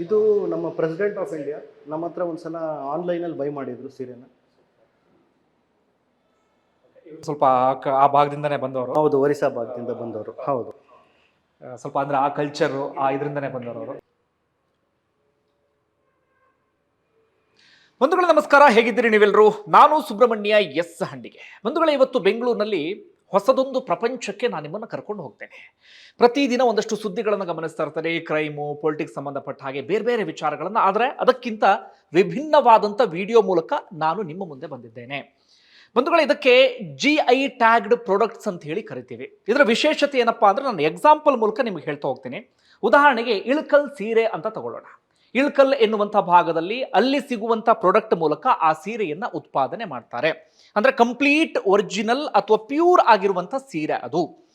ಇದು ನಮ್ಮ president of India ನಮ್ಮ ಹತ್ರ ಒಂದ್ಸಲ ಆನ್ಲೈನಲ್ಲಿ ಬೈ ಮಾಡಿದ್ರು ಸೀರೆನ. ಸ್ವಲ್ಪ ಆ ಕ- ಆ ಭಾಗದಿಂದನೇ ಬಂದವರು. ಹೌದು ಒರಿಸ್ಸಾ ಭಾಗದಿಂದ ಬಂದವರು. ಹೌದು. ಸ್ವಲ್ಪ ಅಂದ್ರೆ ಆ ಕಲ್ಚರು ಆ ಇದರಿಂದನೇ ಬಂದವರು ಅವರು. ಬಂಧುಗಳೇ ನಮಸ್ಕಾರ ಹೇಗಿದ್ದೀರಿ ನೀವೆಲ್ಲರೂ ನಾನು ಸುಬ್ರಹ್ಮಣ್ಯ ಎಸ್ ಹಂಡಿಗೆ. ಬಂಧುಗಳೇ ಇವತ್ತು ಬೆಂಗಳೂರಿನಲ್ಲಿ ಹೊಸದೊಂದು ಪ್ರಪಂಚಕ್ಕೆ ನಾನು ನಿಮ್ಮನ್ನು ಕರ್ಕೊಂಡು ಹೋಗ್ತೇನೆ. ಪ್ರತಿದಿನ ಒಂದಷ್ಟು ಸುದ್ದಿಗಳನ್ನು ಗಮನಿಸ್ತಾ ಇರ್ತಾರೆ, ಕ್ರೈಮು, ಪೊಲಿಟಿಕ್ಸ್ ಸಂಬಂಧಪಟ್ಟ ಹಾಗೆ ಬೇರೆ ಬೇರೆ ವಿಚಾರಗಳನ್ನು. ಆದರೆ ಅದಕ್ಕಿಂತ ವಿಭಿನ್ನವಾದಂಥ ವಿಡಿಯೋ ಮೂಲಕ ನಾನು ನಿಮ್ಮ ಮುಂದೆ ಬಂದಿದ್ದೇನೆ. ಬಂಧುಗಳೇ, ಇದಕ್ಕೆ ಜಿ ಐ ಟ್ಯಾಗ್ಡ್ ಪ್ರಾಡಕ್ಟ್ಸ್ ಅಂತ ಹೇಳಿ ಕರಿತೀವಿ. ಇದರ ವಿಶೇಷತೆ ಏನಪ್ಪಾ ಅಂದ್ರೆ ನಾನು ಎಕ್ಸಾಂಪಲ್ ಮೂಲಕ ನಿಮಗೆ ಹೇಳ್ತಾ ಹೋಗ್ತೀನಿ. ಉದಾಹರಣೆಗೆ ಇಳಕಲ್ ಸೀರೆ ಅಂತ ತಗೊಳ್ಳೋಣ. ಇಳ್ಕಲ್ ಎನ್ನುವಂಥ ಭಾಗದಲ್ಲಿ ಅಲ್ಲಿ ಸಿಗುವಂಥ ಪ್ರಾಡಕ್ಟ್ ಮೂಲಕ ಆ ಸೀರೆಯನ್ನು ಉತ್ಪಾದನೆ ಮಾಡ್ತಾರೆ. ಅಂದ್ರೆ ಕಂಪ್ಲೀಟ್ ಒರಿಜಿನಲ್ ಅಥವಾ ಪ್ಯೂರ್ ಆಗಿರುವಂಥ ಸೀರೆ ಅದು.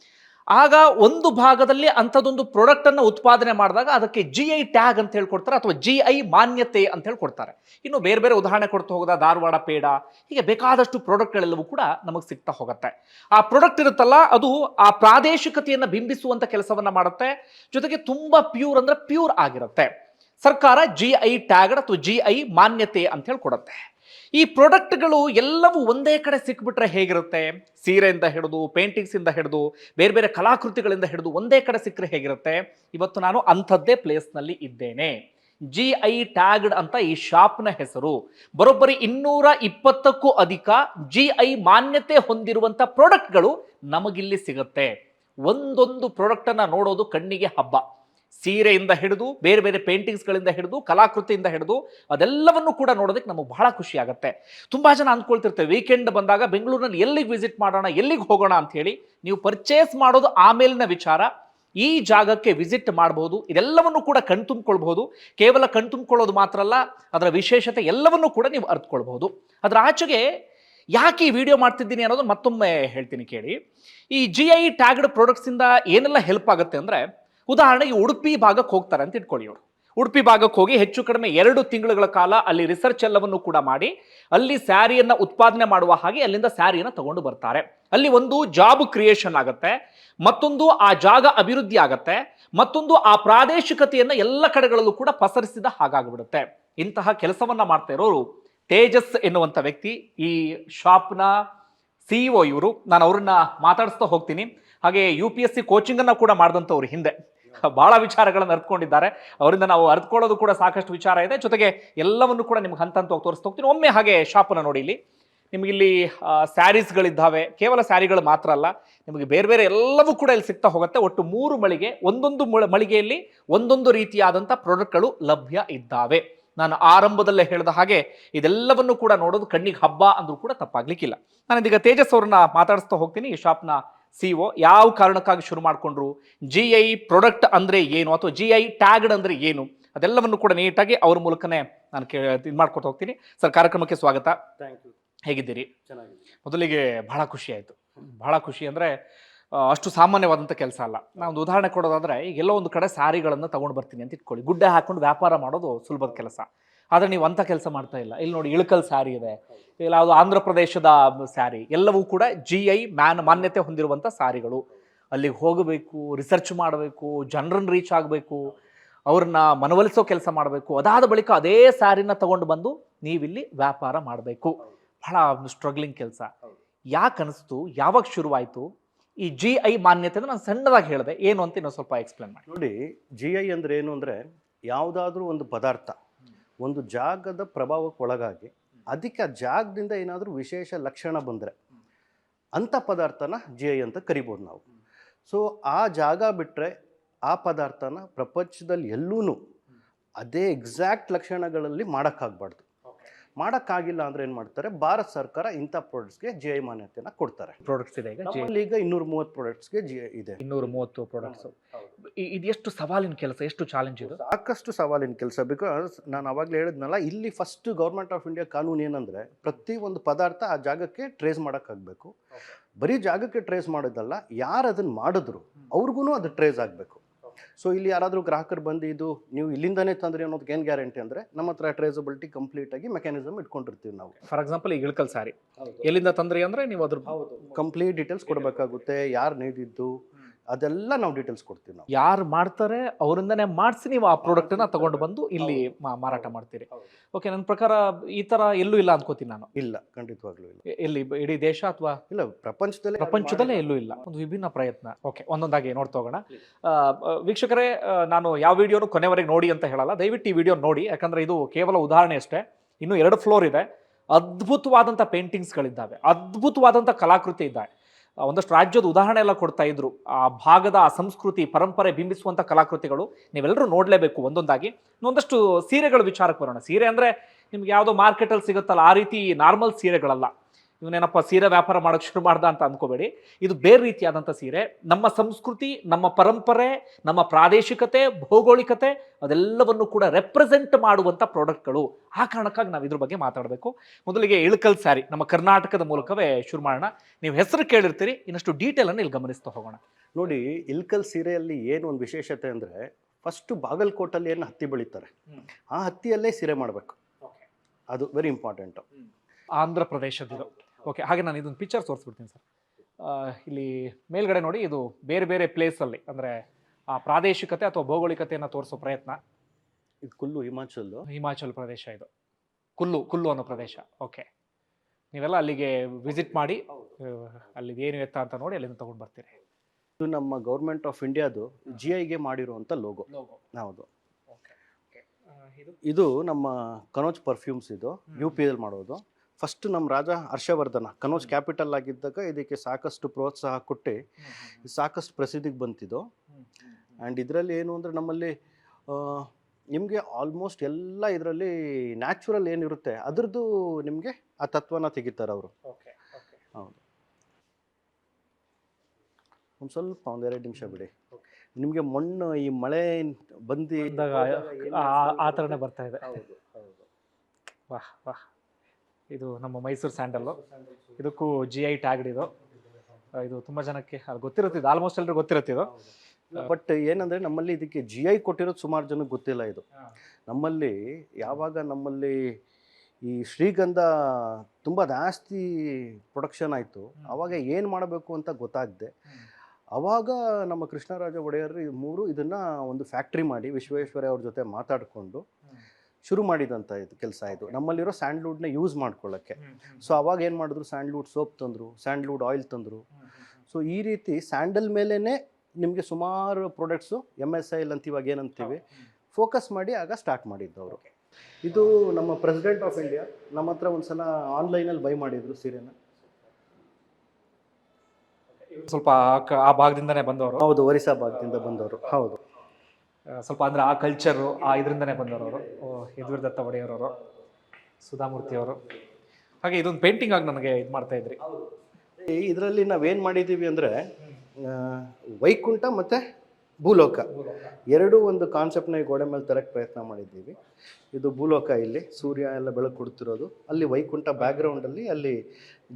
ಆಗ ಒಂದು ಭಾಗದಲ್ಲಿ ಅಂಥದ್ದೊಂದು ಪ್ರಾಡಕ್ಟ್ ಅನ್ನು ಉತ್ಪಾದನೆ ಮಾಡಿದಾಗ ಅದಕ್ಕೆ ಜಿ ಐ ಟ್ಯಾಗ್ ಅಂತ ಹೇಳ್ಕೊಡ್ತಾರೆ ಅಥವಾ ಜಿ ಐ ಮಾನ್ಯತೆ ಅಂತ ಹೇಳ್ಕೊಡ್ತಾರೆ. ಇನ್ನು ಬೇರೆ ಬೇರೆ ಉದಾಹರಣೆ ಕೊಡ್ತಾ ಹೋಗೋದ? ಧಾರವಾಡ ಪೇಡ. ಹೀಗೆ ಬೇಕಾದಷ್ಟು ಪ್ರಾಡಕ್ಟ್ಗಳೆಲ್ಲವೂ ಕೂಡ ನಮಗೆ ಸಿಗ್ತಾ ಹೋಗುತ್ತೆ. ಆ ಪ್ರಾಡಕ್ಟ್ ಇರುತ್ತಲ್ಲ, ಅದು ಆ ಪ್ರಾದೇಶಿಕತೆಯನ್ನು ಬಿಂಬಿಸುವಂತ ಕೆಲಸವನ್ನು ಮಾಡುತ್ತೆ. ಜೊತೆಗೆ ತುಂಬಾ ಪ್ಯೂರ್ ಅಂದ್ರೆ ಪ್ಯೂರ್ ಆಗಿರುತ್ತೆ. ಸರ್ಕಾರ ಜಿ ಐ ಟ್ಯಾಗ್ಡ್ ಅಥವಾ ಜಿ ಐ ಮಾನ್ಯತೆ ಅಂತ ಹೇಳಿ ಕೊಡುತ್ತೆ ಈ ಪ್ರಾಡಕ್ಟ್ಗಳು ಎಲ್ಲವೂ ಒಂದೇ ಕಡೆ ಸಿಕ್ಬಿಟ್ರೆ ಹೇಗಿರುತ್ತೆ? ಸೀರೆಯಿಂದ ಹಿಡಿದು ಪೇಂಟಿಂಗ್ಸ್ ಇಂದ ಹಿಡಿದು, ಬೇರೆ ಬೇರೆ ಕಲಾಕೃತಿಗಳಿಂದ ಹಿಡಿದು ಒಂದೇ ಕಡೆ ಸಿಕ್ಕರೆ ಹೇಗಿರುತ್ತೆ? ಇವತ್ತು ನಾನು ಅಂಥದ್ದೇ ಪ್ಲೇಸ್ನಲ್ಲಿ ಇದ್ದೇನೆ. ಜಿ ಐ ಟ್ಯಾಗ್ಡ್ ಅಂತ ಈ ಶಾಪ್ನ ಹೆಸರು. ಬರೋಬ್ಬರಿ ಇನ್ನೂರ ಇಪ್ಪತ್ತಕ್ಕೂ ಅಧಿಕ ಜಿ ಐ ಮಾನ್ಯತೆ ಹೊಂದಿರುವಂಥ ಪ್ರಾಡಕ್ಟ್ಗಳು ನಮಗಿಲ್ಲಿ ಸಿಗುತ್ತೆ. ಒಂದೊಂದು ಪ್ರಾಡಕ್ಟನ್ನು ನೋಡೋದು ಕಣ್ಣಿಗೆ ಹಬ್ಬ. ಸೀರೆಯಿಂದ ಹಿಡಿದು, ಬೇರೆ ಬೇರೆ ಪೇಂಟಿಂಗ್ಸ್ಗಳಿಂದ ಹಿಡಿದು, ಕಲಾಕೃತಿಯಿಂದ ಹಿಡಿದು, ಅದೆಲ್ಲವನ್ನು ಕೂಡ ನೋಡೋದಕ್ಕೆ ನಮಗೆ ಬಹಳ ಖುಷಿ ಆಗುತ್ತೆ. ತುಂಬ ಜನ ಅಂದ್ಕೊಳ್ತಿರ್ತೇವೆ ವೀಕೆಂಡ್ ಬಂದಾಗ ಬೆಂಗಳೂರಿನಲ್ಲಿ ಎಲ್ಲಿಗೆ ವಿಸಿಟ್ ಮಾಡೋಣ, ಎಲ್ಲಿಗೆ ಹೋಗೋಣ? ಅಂತ ಹೇಳಿ. ನೀವು ಪರ್ಚೇಸ್ ಮಾಡೋದು ಆಮೇಲಿನ ವಿಚಾರ. ಈ ಜಾಗಕ್ಕೆ ವಿಸಿಟ್ ಮಾಡಬಹುದು ಇದೆಲ್ಲವನ್ನು ಕೂಡ ಕಣ್ತುಂಬ್ಕೊಳ್ಬಹುದು ಕೇವಲ ಕಣ್ತುಂಬ್ಕೊಳ್ಳೋದು ಮಾತ್ರ ಅಲ್ಲ, ಅದರ ವಿಶೇಷತೆ ಎಲ್ಲವನ್ನೂ ಕೂಡ ನೀವು ಅರ್ಥಕೊಳ್ಬಹುದು ಅದರ ಆಚೆಗೆ ಯಾಕೆ ಈ ವಿಡಿಯೋ ಮಾಡ್ತಿದ್ದೀನಿ ಅನ್ನೋದು ಮತ್ತೊಮ್ಮೆ ಹೇಳ್ತೀನಿ ಕೇಳಿ. ಈ ಜಿ ಐ ಟ್ಯಾಗ್ಡ್ ಪ್ರಾಡಕ್ಟ್ಸಿಂದ ಏನೆಲ್ಲ ಹೆಲ್ಪ್ ಆಗುತ್ತೆ ಅಂದರೆ ಉದಾಹರಣೆಗೆ ಉಡುಪಿ ಭಾಗಕ್ಕೆ ಹೋಗ್ತಾರೆ ಅಂತ ಇಟ್ಕೊಳ್ಳಿ ಅವರು ಉಡುಪಿ ಭಾಗಕ್ಕೆ ಹೋಗಿ ಹೆಚ್ಚು ಕಡಿಮೆ ಎರಡು ತಿಂಗಳುಗಳ ಕಾಲ ಅಲ್ಲಿ ರಿಸರ್ಚ್ ಎಲ್ಲವನ್ನು ಕೂಡ ಮಾಡಿ, ಅಲ್ಲಿ ಸ್ಯಾರಿಯನ್ನು ಉತ್ಪಾದನೆ ಮಾಡುವ ಹಾಗೆ ಅಲ್ಲಿಂದ ಸ್ಯಾರಿಯನ್ನು ತಗೊಂಡು ಬರ್ತಾರೆ. ಅಲ್ಲಿ ಒಂದು ಜಾಬ್ ಕ್ರಿಯೇಷನ್ ಆಗುತ್ತೆ, ಮತ್ತೊಂದು ಆ ಜಾಗ ಅಭಿವೃದ್ಧಿ ಆಗತ್ತೆ, ಮತ್ತೊಂದು ಆ ಪ್ರಾದೇಶಿಕತೆಯನ್ನು ಎಲ್ಲ ಕಡೆಗಳಲ್ಲೂ ಕೂಡ ಪಸರಿಸಿದ ಹಾಗಾಗ್ಬಿಡುತ್ತೆ. ಇಂತಹ ಕೆಲಸವನ್ನ ಮಾಡ್ತಾ ಇರೋರು ತೇಜಸ್ ಎನ್ನುವಂಥ ವ್ಯಕ್ತಿ, ಈ ಶಾಪ್ನ ಸಿಇಒ ಇವರು. ನಾನು ಅವ್ರನ್ನ ಮಾತಾಡಿಸ್ತಾ ಹೋಗ್ತೀನಿ. ಹಾಗೆ ಯು ಪಿ ಎಸ್ ಸಿ ಕೋಚಿಂಗನ್ನು ಕೂಡ ಮಾಡಿದಂಥವ್ರು ಹಿಂದೆ. ಬಹಳ ವಿಚಾರಗಳನ್ನು ಅರ್ಥಕೊಂಡಿದ್ದಾರೆ ಅವರಿಂದ ನಾವು ಅರ್ಥಕೊಳ್ಳೋದು ಕೂಡ ಸಾಕಷ್ಟು ವಿಚಾರ ಇದೆ. ಜೊತೆಗೆ ಎಲ್ಲವನ್ನು ಕೂಡ ನಿಮ್ಗೆ ಹಂತ ಹಂತವಾಗಿ ತೋರಿಸ್ತಾ ಹೋಗ್ತೀನಿ. ಒಮ್ಮೆ ಹಾಗೆ ಶಾಪನ್ನು ನೋಡಿ ಇಲ್ಲಿ. ನಿಮಗಿಲ್ಲಿ ಸ್ಯಾರೀಸ್ಗಳಿದ್ದಾವೆ ಕೇವಲ ಸ್ಯಾರಿಗಳು ಮಾತ್ರ ಅಲ್ಲ, ನಿಮಗೆ ಬೇರೆ ಬೇರೆ ಎಲ್ಲವೂ ಕೂಡ ಇಲ್ಲಿ ಸಿಗ್ತಾ ಹೋಗುತ್ತೆ. ಒಟ್ಟು ಮೂರು ಮಳಿಗೆ, ಒಂದೊಂದು ಮುಳ- ಮಳಿಗೆಯಲ್ಲಿ ಒಂದೊಂದು ರೀತಿಯಾದಂಥ ಪ್ರಾಡಕ್ಟ್ಗಳು ಲಭ್ಯ ಇದ್ದಾವೆ. ನಾನು ಆರಂಭದಲ್ಲೇ ಹೇಳಿದ ಹಾಗೆ, ಇದೆಲ್ಲವನ್ನು ಕೂಡ ನೋಡೋದು ಕಣ್ಣಿಗೆ ಹಬ್ಬ ಅಂದ್ರೂ ಕೂಡ ತಪ್ಪಾಗ್ಲಿಕ್ಕಿಲ್ಲ. ನಾನು ಇದೀಗ ತೇಜಸ್ ಅವ್ರನ್ನ ಮಾತಾಡಿಸ್ತಾ ಹೋಗ್ತೀನಿ. ಈ ಶಾಪ್ನ ಸಿಒ ಯಾವ ಕಾರಣಕ್ಕಾಗಿ ಶುರು ಮಾಡಿಕೊಂಡ್ರು? ಜಿ ಐ ಪ್ರೊಡಕ್ಟ್ ಅಂದರೆ ಏನು? ಅಥವಾ ಜಿ ಐ ಟ್ಯಾಗ್ಡ್ ಅಂದರೆ ಏನು? ಅದೆಲ್ಲವನ್ನು ಕೂಡ ನೀಟಾಗಿ ಅವ್ರ ಮೂಲಕನೇ ನಾನು ಕೇ ಇದು ಮಾಡ್ಕೊತ ಹೋಗ್ತೀನಿ. ಸರ್ ಕಾರ್ಯಕ್ರಮಕ್ಕೆ ಸ್ವಾಗತ. ಥ್ಯಾಂಕ್ ಯು ಹೇಗಿದ್ದೀರಿ? ಚೆನ್ನಾಗಿ ಮೊದಲಿಗೆ ಬಹಳ ಖುಷಿ ಆಯಿತು. ಬಹಳ ಖುಷಿ ಅಂದರೆ ಅಷ್ಟು ಸಾಮಾನ್ಯವಾದಂಥ ಕೆಲಸ ಅಲ್ಲ. ನಾನು ಒಂದು ಉದಾಹರಣೆ ಕೊಡೋದಾದ್ರೆ ಈಗ ಎಲ್ಲೋ ಒಂದು ಕಡೆ ಸಾರಿಗಳನ್ನು ತಗೊಂಡು ಬರ್ತೀನಿ ಅಂತ ಇಟ್ಕೊಳ್ಳಿ. ಗುಡ್ಡೆ ಹಾಕೊಂಡು ವ್ಯಾಪಾರ ಮಾಡೋದು ಸುಲಭದ ಕೆಲಸ. ಆದರೆ ನೀವು ಅಂಥ ಕೆಲಸ ಮಾಡ್ತಾ ಇಲ್ಲ. ಇಲ್ಲಿ ನೋಡಿ ಇಳಕಲ್ ಸ್ಯಾರಿ ಇದೆ. ಇಲ್ಲ, ಅದು ಆಂಧ್ರ ಪ್ರದೇಶದ ಸ್ಯಾರಿ ಎಲ್ಲವೂ ಕೂಡ ಜಿ ಐ ಮ್ಯಾನ್ ಮಾನ್ಯತೆ ಹೊಂದಿರುವಂಥ ಸ್ಯಾರಿಗಳು ಅಲ್ಲಿಗೆ ಹೋಗಬೇಕು ರಿಸರ್ಚ್ ಮಾಡಬೇಕು, ಜನರನ್ನು ರೀಚ್ ಆಗಬೇಕು, ಅವ್ರನ್ನ ಮನವೊಲಿಸೋ ಕೆಲಸ ಮಾಡಬೇಕು. ಅದಾದ ಬಳಿಕ ಅದೇ ಸ್ಯಾರಿನ ತಗೊಂಡು ಬಂದು ನೀವಿಲ್ಲಿ ವ್ಯಾಪಾರ ಮಾಡಬೇಕು. ಬಹಳ ಸ್ಟ್ರಗ್ಲಿಂಗ್ ಕೆಲಸ. ಯಾಕೆ ಅನಿಸ್ತು? ಯಾವಾಗ ಶುರುವಾಯಿತು? ಈ ಜಿ ಐ ಮಾನ್ಯತೆ ಅಂದ್ರೆ ನಾನು ಸಣ್ಣದಾಗಿ ಹೇಳಿದೆ. ಏನು ಅಂತ ಇನ್ನೊಂದು ಸ್ವಲ್ಪ ಎಕ್ಸ್ಪ್ಲೇನ್ ಮಾಡಿ. ನೋಡಿ ಜಿ ಐ ಅಂದರೆ ಏನು ಅಂದರೆ ಯಾವುದಾದ್ರೂ ಒಂದು ಪದಾರ್ಥ. ಒಂದು ಜಾಗದ ಪ್ರಭಾವಕ್ಕೆ ಒಳಗಾಗಿ ಅದಕ್ಕೆ ಆ ಜಾಗದಿಂದ ಏನಾದರೂ ವಿಶೇಷ ಲಕ್ಷಣ ಬಂದರೆ ಅಂಥ ಪದಾರ್ಥನ ಜಿ ಐ ಅಂತ ಕರಿಬೋದು ನಾವು. ಸೊ ಆ ಜಾಗ ಬಿಟ್ಟರೆ ಆ ಪದಾರ್ಥನ ಪ್ರಪಂಚದಲ್ಲಿ ಎಲ್ಲೂ ಅದೇ ಎಕ್ಸಾಕ್ಟ್ ಲಕ್ಷಣಗಳಲ್ಲಿ ಮಾಡೋಕ್ಕಾಗಬಾರ್ದು. ಮಾಡೋಕ್ಕಾಗಿಲ್ಲ ಅಂದ್ರೆ ಏನು ಮಾಡ್ತಾರೆ? ಭಾರತ ಸರ್ಕಾರ ಇಂಥ ಪ್ರಾಡಕ್ಟ್ಸ್ಗೆ ಜಿ ಐ ಮಾನ್ಯತೆನ ಕೊಡ್ತಾರೆ. ಪ್ರಾಡಕ್ಟ್ಸ್ ಇದೆ ಈಗ ನಮ್ಮಲ್ಲಿ ಈಗ ಇನ್ನೂರ ಮೂವತ್ತು ಪ್ರಾಡಕ್ಟ್ಸ್ಗೆ ಜಿ ಇದೆ. ಇನ್ನೂರ ಮೂವತ್ತು ಪ್ರಾಡಕ್ಟ್ಸ್ ಇದು ಎಷ್ಟು ಸವಾಲಿನ ಕೆಲಸ ಎಷ್ಟು ಚಾಲೆಂಜ್ ಇದೆ? ಸಾಕಷ್ಟು ಸವಾಲಿನ ಕೆಲಸ ಬಿಕಾಸ್ ನಾನು ಅವಾಗಲೇ ಹೇಳಿದ್ನಲ್ಲ ಇಲ್ಲಿ ಫಸ್ಟ್ ಗೌರ್ಮೆಂಟ್ ಆಫ್ ಇಂಡಿಯಾ ಕಾನೂನು ಏನಂದರೆ ಪ್ರತಿ ಒಂದು ಪದಾರ್ಥ ಆ ಜಾಗಕ್ಕೆ ಟ್ರೇಸ್ ಮಾಡೋಕ್ಕಾಗಬೇಕು ಬರೀ ಜಾಗಕ್ಕೆ ಟ್ರೇಸ್ ಮಾಡೋದಲ್ಲ ಯಾರು ಅದನ್ನು ಮಾಡಿದ್ರು ಅವ್ರಿಗೂ ಅದು ಟ್ರೇಸ್ ಆಗಬೇಕು. ಸೊ ಇಲ್ಲಿ ಯಾರಾದರೂ ಗ್ರಾಹಕರು ಬಂದು ಇದು ನೀವು ಇಲ್ಲಿಂದನೇ ತಂದ್ರಿ ಅನ್ನೋದಕ್ಕೆ ಏನು ಗ್ಯಾರಂಟಿ ಅಂದರೆ ನಮ್ಮ ಹತ್ರ ಟ್ರೇಸಬಿಲಿಟಿ ಕಂಪ್ಲೀಟ್ ಆಗಿ ಮೆಕ್ಯಾನಿಸಮ್ ಇಟ್ಕೊಂಡಿರ್ತೀವಿ ನಾವು. ಫಾರ್ ಎಕ್ಸಾಂಪಲ್ ಈಗ ಇಳ್ಕಲ್ ಸಾರಿ ಎಲ್ಲಿಂದ ತಂದ್ರಿ ಅಂದ್ರೆ ನೀವು ಅದ್ರ ಕಂಪ್ಲೀಟ್ ಡೀಟೇಲ್ಸ್ ಕೊಡಬೇಕಾಗುತ್ತೆ ಯಾರು ನೀಡಿದ್ದು ಅದೆಲ್ಲ ನಾವು ಡೀಟೇಲ್ಸ್ ಕೊಡ್ತೀವಿ ನಾವು. ಯಾರು ಮಾಡ್ತಾರೆ ಅವರಿಂದನೇ ಮಾಡಿಸಿ ನೀವು ಆ ಪ್ರಾಡಕ್ಟನ್ನ ತಗೊಂಡು ಬಂದು ಇಲ್ಲಿ ಮಾ- ಮಾರಾಟ ಮಾಡ್ತೀರಿ. ಓಕೆ ನನ್ನ ಪ್ರಕಾರ ಈ ತರ ಎಲ್ಲೂ ಇಲ್ಲ ಅನ್ಕೋತೀನಿ ನಾನು. ಇಲ್ಲ ಖಂಡಿತವಾಗ್ಲೂ ಇಲ್ಲ. ಇಲ್ಲಿ ಎಲ್ಲಿ ಬ- ಇಡೀ ದೇಶ ಅಥವಾ ಇಲ್ಲ ಪ್ರಪಂಚದಲ್ಲಿ ಪ್ರಪಂಚದಲ್ಲೇ ಎಲ್ಲೂ ಇಲ್ಲ. ಒಂದು ವಿಭಿನ್ನ ಪ್ರಯತ್ನ. ಓಕೆ ಒಂದೊಂದಾಗಿ ನೋಡ್ತಾ ಹೋಗೋಣ. ಆ, ಆ, ವೀಕ್ಷಕರೇ ಆ, ನಾನು ಯಾವ ವಿಡಿಯೋನು ಕೊನೆವರೆಗೆ ನೋಡಿ ಅಂತ ಹೇಳಲ್ಲ. ದಯವಿಟ್ಟು ಈ ವಿಡಿಯೋ ನೋಡಿ. ಯಾಕಂದ್ರೆ ಇದು ಕೇವಲ ಉದಾಹರಣೆ ಅಷ್ಟೇ. ಇನ್ನು ಎರಡು ಫ್ಲೋರ್ ಇದೆ. ಅದ್ಭುತವಾದಂಥ ಪೇಂಟಿಂಗ್ಸ್ಗಳಿದ್ದಾವೆ ಅದ್ಭುತವಾದಂಥ ಕಲಾಕೃತಿ ಇದ್ದಾವೆ. ಒಂದಷ್ಟು ರಾಜ್ಯದ ಉದಾಹರಣೆ ಎಲ್ಲ ಕೊಡ್ತಾ ಇದ್ರು. ಆ ಭಾಗದ ಆ ಸಂಸ್ಕೃತಿ, ಪರಂಪರೆ ಬಿಂಬಿಸುವಂಥ ಕಲಾಕೃತಿಗಳು ನೀವೆಲ್ಲರೂ ನೋಡಲೇಬೇಕು ಒಂದೊಂದಾಗಿ. ಒಂದಷ್ಟು ಸೀರೆಗಳು ವಿಚಾರಕ್ಕೆ ಬರೋಣ. ಸೀರೆ ಅಂದರೆ ನಿಮ್ಗೆ ಯಾವುದೋ ಮಾರ್ಕೆಟಲ್ಲಿ ಸಿಗುತ್ತಲ್ಲ, ಆ ರೀತಿ ನಾರ್ಮಲ್ ಸೀರೆಗಳಲ್ಲ. ಇವನೇನಪ್ಪ ಸೀರೆ ವ್ಯಾಪಾರ ಮಾಡೋಕ್ಕೆ ಶುರು ಮಾಡ್ದ ಅಂತ ಅಂದ್ಕೋಬೇಡಿ ಇದು ಬೇರೆ ರೀತಿಯಾದಂಥ ಸೀರೆ. ನಮ್ಮ ಸಂಸ್ಕೃತಿ ನಮ್ಮ ಪರಂಪರೆ ನಮ್ಮ ಪ್ರಾದೇಶಿಕತೆ ಭೌಗೋಳಿಕತೆ ಅದೆಲ್ಲವನ್ನು ಕೂಡ ರೆಪ್ರೆಸೆಂಟ್ ಮಾಡುವಂಥ ಪ್ರಾಡಕ್ಟ್ಗಳು ಆ ಕಾರಣಕ್ಕಾಗಿ ನಾವು ಇದ್ರ ಬಗ್ಗೆ ಮಾತಾಡಬೇಕು. ಮೊದಲಿಗೆ ಇಳಕಲ್ ಸ್ಯಾರಿ ನಮ್ಮ ಕರ್ನಾಟಕದ ಮೂಲಕವೇ ಶುರು ಮಾಡೋಣ. ನೀವು ಹೆಸರು ಕೇಳಿರ್ತೀರಿ ಇನ್ನಷ್ಟು ಡೀಟೇಲನ್ನು ಇಲ್ಲಿ ಗಮನಿಸ್ತಾ ಹೋಗೋಣ. ನೋಡಿ ಇಳಕಲ್ ಸೀರೆಯಲ್ಲಿ ಏನು ಒಂದು ವಿಶೇಷತೆ ಅಂದರೆ ಫಸ್ಟು ಬಾಗಲಕೋಟಲ್ಲಿ ಏನು ಹತ್ತಿ ಬೆಳೀತಾರೆ? ಆ ಹತ್ತಿಯಲ್ಲೇ ಸೀರೆ ಮಾಡಬೇಕು. ಅದು ವೆರಿ ಇಂಪಾರ್ಟೆಂಟು ಆಂಧ್ರ ಪ್ರದೇಶದಿದು ಓಕೆ ಹಾಗೆ ನಾನು ಇದೊಂದು ಪಿಕ್ಚರ್ ತೋರಿಸ್ಬಿಡ್ತೀನಿ ಸರ್. ಇಲ್ಲಿ ಮೇಲ್ಗಡೆ ನೋಡಿ ಇದು ಬೇರೆ ಬೇರೆ ಪ್ಲೇಸಲ್ಲಿ ಅಂದರೆ ಆ ಪ್ರಾದೇಶಿಕತೆ ಅಥವಾ ಭೌಗೋಳಿಕತೆಯನ್ನು ತೋರಿಸೋ ಪ್ರಯತ್ನ. ಇದು ಕುಲ್ಲು ಹಿಮಾಚಲ್ ಹಿಮಾಚಲ್ ಪ್ರದೇಶ ಇದು. ಕುಲ್ಲು ಕುಲ್ಲು ಅನ್ನೋ ಪ್ರದೇಶ. ಓಕೆ ನೀವೆಲ್ಲ ಅಲ್ಲಿಗೆ ವಿಸಿಟ್ ಮಾಡಿ ಅಲ್ಲಿ ಏನು ಎತ್ತ ಅಂತ ನೋಡಿ ಅಲ್ಲಿಂದ ತೊಗೊಂಡು ಬರ್ತೀರಿ. ಇದು ನಮ್ಮ ಗೌರ್ಮೆಂಟ್ ಆಫ್ ಇಂಡಿಯಾದು ಜಿ ಐಗೆ ಮಾಡಿರುವಂಥ ಲೋಗೋ ಹೌದು. ಇದು? ನಮ್ಮ ಕನೋಜ್ ಪರ್ಫ್ಯೂಮ್ಸ್ ಇದು ಯು ಪಿ ಎಲ್ ಮಾಡೋದು. ಫಸ್ಟ್ ನಮ್ಮ ರಾಜ ಹರ್ಷವರ್ಧನ ಕನೋಜ್ ಕ್ಯಾಪಿಟಲ್ ಆಗಿದ್ದಾಗ ಇದಕ್ಕೆ ಸಾಕಷ್ಟು ಪ್ರೋತ್ಸಾಹ ಕೊಟ್ಟು. ಸಾಕಷ್ಟು ಪ್ರಸಿದ್ಧಿಗೆ ಬಂತಿದ್ದು. ಆ್ಯಂಡ್ ಇದರಲ್ಲಿ ಏನು ಅಂದರೆ ನಮ್ಮಲ್ಲಿ ನಿಮಗೆ ಆಲ್ಮೋಸ್ಟ್ ಎಲ್ಲ ಇದರಲ್ಲಿ ನ್ಯಾಚುರಲ್ ಏನಿರುತ್ತೆ ಅದ್ರದ್ದು ನಿಮಗೆ ಆ ತತ್ವನ ತೆಗಿತಾರೆ ಅವರು. ಹೌದು. ಒಂದು ಸ್ವಲ್ಪ ಒಂದೆರಡು ನಿಮಿಷ ಬಿಡಿ. ನಿಮಗೆ ಮಣ್ಣು ಈ ಮಳೆ ಬಂದು ಆ ಥರನೇ ಬರ್ತಾ ಇದೆ. ವಾಹ್ ವಾಹ್. ಇದು ನಮ್ಮ ಮೈಸೂರು ಸ್ಯಾಂಡಲ್ಲು. ಇದಕ್ಕೂ ಜಿ ಐ ಟ್ಯಾಗ್ಡ್ ಇದು. ಇದು ತುಂಬ ಜನಕ್ಕೆ ಅದು ಗೊತ್ತಿರುತ್ತೆ ಆಲ್ಮೋಸ್ಟ್ ಎಲ್ಲರೂ ಗೊತ್ತಿರುತ್ತೆ ಇದು. ಬಟ್ ಏನಂದ್ರೆ ನಮ್ಮಲ್ಲಿ ಇದಕ್ಕೆ ಜಿ ಐ ಕೊಟ್ಟಿರೋದು ಸುಮಾರು ಜನಕ್ಕೆ ಗೊತ್ತಿಲ್ಲ ಇದು. ನಮ್ಮಲ್ಲಿ ಯಾವಾಗ ನಮ್ಮಲ್ಲಿ ಈ ಶ್ರೀಗಂಧ ತುಂಬ ಜಾಸ್ತಿ ಪ್ರೊಡಕ್ಷನ್ ಆಯಿತು ಆವಾಗ ಏನು ಮಾಡಬೇಕು ಅಂತ ಗೊತ್ತಾಗದೆ. ಆವಾಗ ನಮ್ಮ ಕೃಷ್ಣರಾಜ ಒಡೆಯರ್ ಮೂರು ಇದನ್ನು ಒಂದು ಫ್ಯಾಕ್ಟ್ರಿ ಮಾಡಿ ವಿಶ್ವೇಶ್ವರಯ್ಯ ಅವ್ರ ಜೊತೆ ಮಾತಾಡಿಕೊಂಡು ಶುರು ಮಾಡಿದಂಥ ಇದು ಕೆಲಸ ಇದು. ನಮ್ಮಲ್ಲಿರೋ ಸ್ಯಾಂಡ್ಲ್ವುಡ್ನ ಯೂಸ್ ಮಾಡ್ಕೊಳ್ಳೋಕ್ಕೆ ಸೊ ಅವಾಗ ಏನು ಮಾಡಿದ್ರು ಸ್ಯಾಂಡ್ಲ್ವುಡ್ ಸೋಪ್ ತಂದರು ಸ್ಯಾಂಡ್ಲ್ವುಡ್ ಆಯಿಲ್ ತಂದರು. ಸೊ ಈ ರೀತಿ ಸ್ಯಾಂಡಲ್ ಮೇಲೇ ನಿಮಗೆ ಸುಮಾರು ಪ್ರಾಡಕ್ಟ್ಸು ಎಂ ಎಸ್ ಐಲ್ ಅಂತ ಇವಾಗ ಏನಂತೀವಿ ಫೋಕಸ್ ಮಾಡಿ ಆಗ ಸ್ಟಾರ್ಟ್ ಮಾಡಿದ್ದು ಅವರು. ಇದು ನಮ್ಮ ಪ್ರೆಸಿಡೆಂಟ್ ಆಫ್ ಇಂಡಿಯಾ ನಮ್ಮ ಹತ್ರ ಒಂದ್ಸಲ ಆನ್ಲೈನಲ್ಲಿ ಬೈ ಮಾಡಿದ್ರು ಸೀರೆನ. ಸ್ವಲ್ಪ ಆ ಭಾಗದಿಂದನೇ ಬಂದವರು. ಹೌದು ಒರಿಸ್ಸಾ ಭಾಗದಿಂದ ಬಂದವರು. ಹೌದು. ಸ್ವಲ್ಪ ಅಂದರೆ ಆ ಕಲ್ಚರು ಆ ಇದರಿಂದನೇ ಬಂದವರು ಯದುವೀರ್ ದತ್ತ ಒಡೆಯರವರು ಸುಧಾಮೂರ್ತಿಯವರು. ಹಾಗೆ ಇದೊಂದು ಪೇಂಟಿಂಗ್ ಆಗಿ ನನಗೆ ಇದು ಮಾಡ್ತಾ ಇದ್ರಿ. ಇದರಲ್ಲಿ ನಾವೇನು ಮಾಡಿದ್ದೀವಿ ಅಂದರೆ ವೈಕುಂಠ ಮತ್ತು ಭೂಲೋಕ. ಎರಡೂ ಒಂದು ಕಾನ್ಸೆಪ್ಟ್ನ ಈ ಗೋಡೆ ಮೇಲೆ ತರಕ್ಕೆ ಪ್ರಯತ್ನ ಮಾಡಿದ್ದೀವಿ. ಇದು ಭೂಲೋಕ ಇಲ್ಲಿ ಸೂರ್ಯ ಎಲ್ಲ ಬೆಳಕು ಕೊಡ್ತಿರೋದು ಅಲ್ಲಿ ವೈಕುಂಠ ಬ್ಯಾಕ್ಗ್ರೌಂಡಲ್ಲಿ ಅಲ್ಲಿ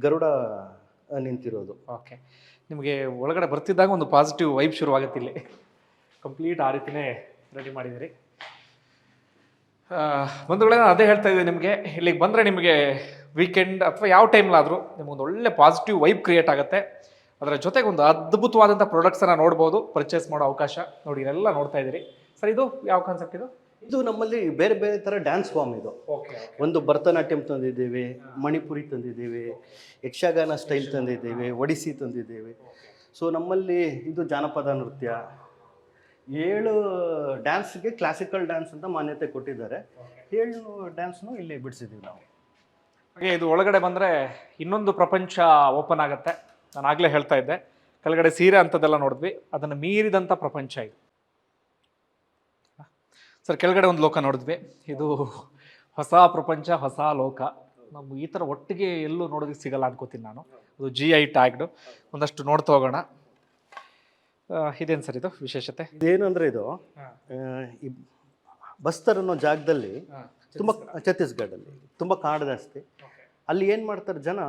ಗರುಡ ನಿಂತಿರೋದು. ಓಕೆ ನಿಮಗೆ ಒಳಗಡೆ ಬರ್ತಿದ್ದಾಗ ಒಂದು ಪಾಸಿಟಿವ್ ವೈಬ್ ಶುರುವಾಗುತ್ತೆ ಇಲ್ಲಿ. ಕಂಪ್ಲೀಟ್ ಆ ರೀತಿನೇ ರೆಡಿ ಮಾಡಿದ್ದೀರಿ. ಬಂಧುಗಳೇ ನಾನು ಅದೇ ಹೇಳ್ತಾ ಇದ್ದೀನಿ ನಿಮಗೆ ಇಲ್ಲಿಗೆ ಬಂದರೆ ನಿಮಗೆ ವೀಕೆಂಡ್ ಅಥವಾ ಯಾವ ಟೈಮ್ಲಾದರೂ ನಿಮಗೊಂದು ಒಳ್ಳೆ ಪಾಸಿಟಿವ್ ವೈಬ್ ಕ್ರಿಯೇಟ್ ಆಗುತ್ತೆ. ಅದರ ಜೊತೆಗೆ ಒಂದು ಅದ್ಭುತವಾದಂಥ ಪ್ರಾಡಕ್ಟ್ಸನ್ನು ನೋಡ್ಬೋದು ಪರ್ಚೇಸ್ ಮಾಡೋ ಅವಕಾಶ ನೋಡಿ ಇದೆಲ್ಲ ನೋಡ್ತಾ ಇದ್ದೀರಿ. ಸರ್ ಇದು ಯಾವ ಕಾನ್ಸೆಪ್ಟ್ ಇದು? ಇದು ನಮ್ಮಲ್ಲಿ ಬೇರೆ ಬೇರೆ ಥರ ಡ್ಯಾನ್ಸ್ ಫಾರ್ಮ್ ಇದು. ಓಕೆ ಒಂದು ಭರತನಾಟ್ಯಂ ತಂದಿದ್ದೀವಿ ಮಣಿಪುರಿ ತಂದಿದ್ದೀವಿ ಯಕ್ಷಗಾನ ಸ್ಟೈಲ್ ತಂದಿದ್ದೀವಿ ಒಡಿಸಿ ತಂದಿದ್ದೀವಿ. ಸೊ ನಮ್ಮಲ್ಲಿ ಇದು ಜಾನಪದ ನೃತ್ಯ ಏಳು ಡ್ಯಾನ್ಸ್ಗೆ ಕ್ಲಾಸಿಕಲ್ ಡ್ಯಾನ್ಸ್ ಅಂತ ಮಾನ್ಯತೆ ಕೊಟ್ಟಿದ್ದಾರೆ. ಏಳು ಡ್ಯಾನ್ಸ್ನು ಇಲ್ಲಿ ಬಿಡಿಸಿದ್ದೀವಿ ನಾವು. ಹಾಗೆ ಇದು ಒಳಗಡೆ ಬಂದರೆ ಇನ್ನೊಂದು ಪ್ರಪಂಚ ಓಪನ್ ಆಗುತ್ತೆ. ನಾನು ಆಗಲೇ ಹೇಳ್ತಾ ಇದ್ದೆ. ಕೆಳಗಡೆ ಸೀರೆ ಅಂಥದ್ದೆಲ್ಲ ನೋಡಿದ್ವಿ. ಅದನ್ನು ಮೀರಿದಂಥ ಪ್ರಪಂಚ ಇದು. ಸರ್ ಕೆಳಗಡೆ ಒಂದು ಲೋಕ ನೋಡಿದ್ವಿ. ಇದು ಹೊಸ ಪ್ರಪಂಚ ಹೊಸ ಲೋಕ. ನಮ್ಗೆ ಈ ಥರ ಒಟ್ಟಿಗೆ ಎಲ್ಲೂ ನೋಡೋದಕ್ಕೆ ಸಿಗಲ್ಲ ಅನ್ಕೋತೀನಿ ನಾನು. ಅದು ಜಿ ಐ ಟ್ಯಾಗ್ಡು ಒಂದಷ್ಟು ನೋಡ್ತಾ ಹೋಗೋಣ. ಇದೇನು ಸರ್ ಇದು ವಿಶೇಷತೆ? ಇದೇನಂದ್ರೆ ಇದು ಆ, ಈ ಬಸ್ತರ್ ಅನ್ನೋ ಜಾಗದಲ್ಲಿ ತುಂಬ ಛತ್ತೀಸ್ಗಢಲ್ಲಿ ತುಂಬ ಕಾಡು ಜಾಸ್ತಿ ಅಲ್ಲಿ ಏನು ಮಾಡ್ತಾರೆ ಜನ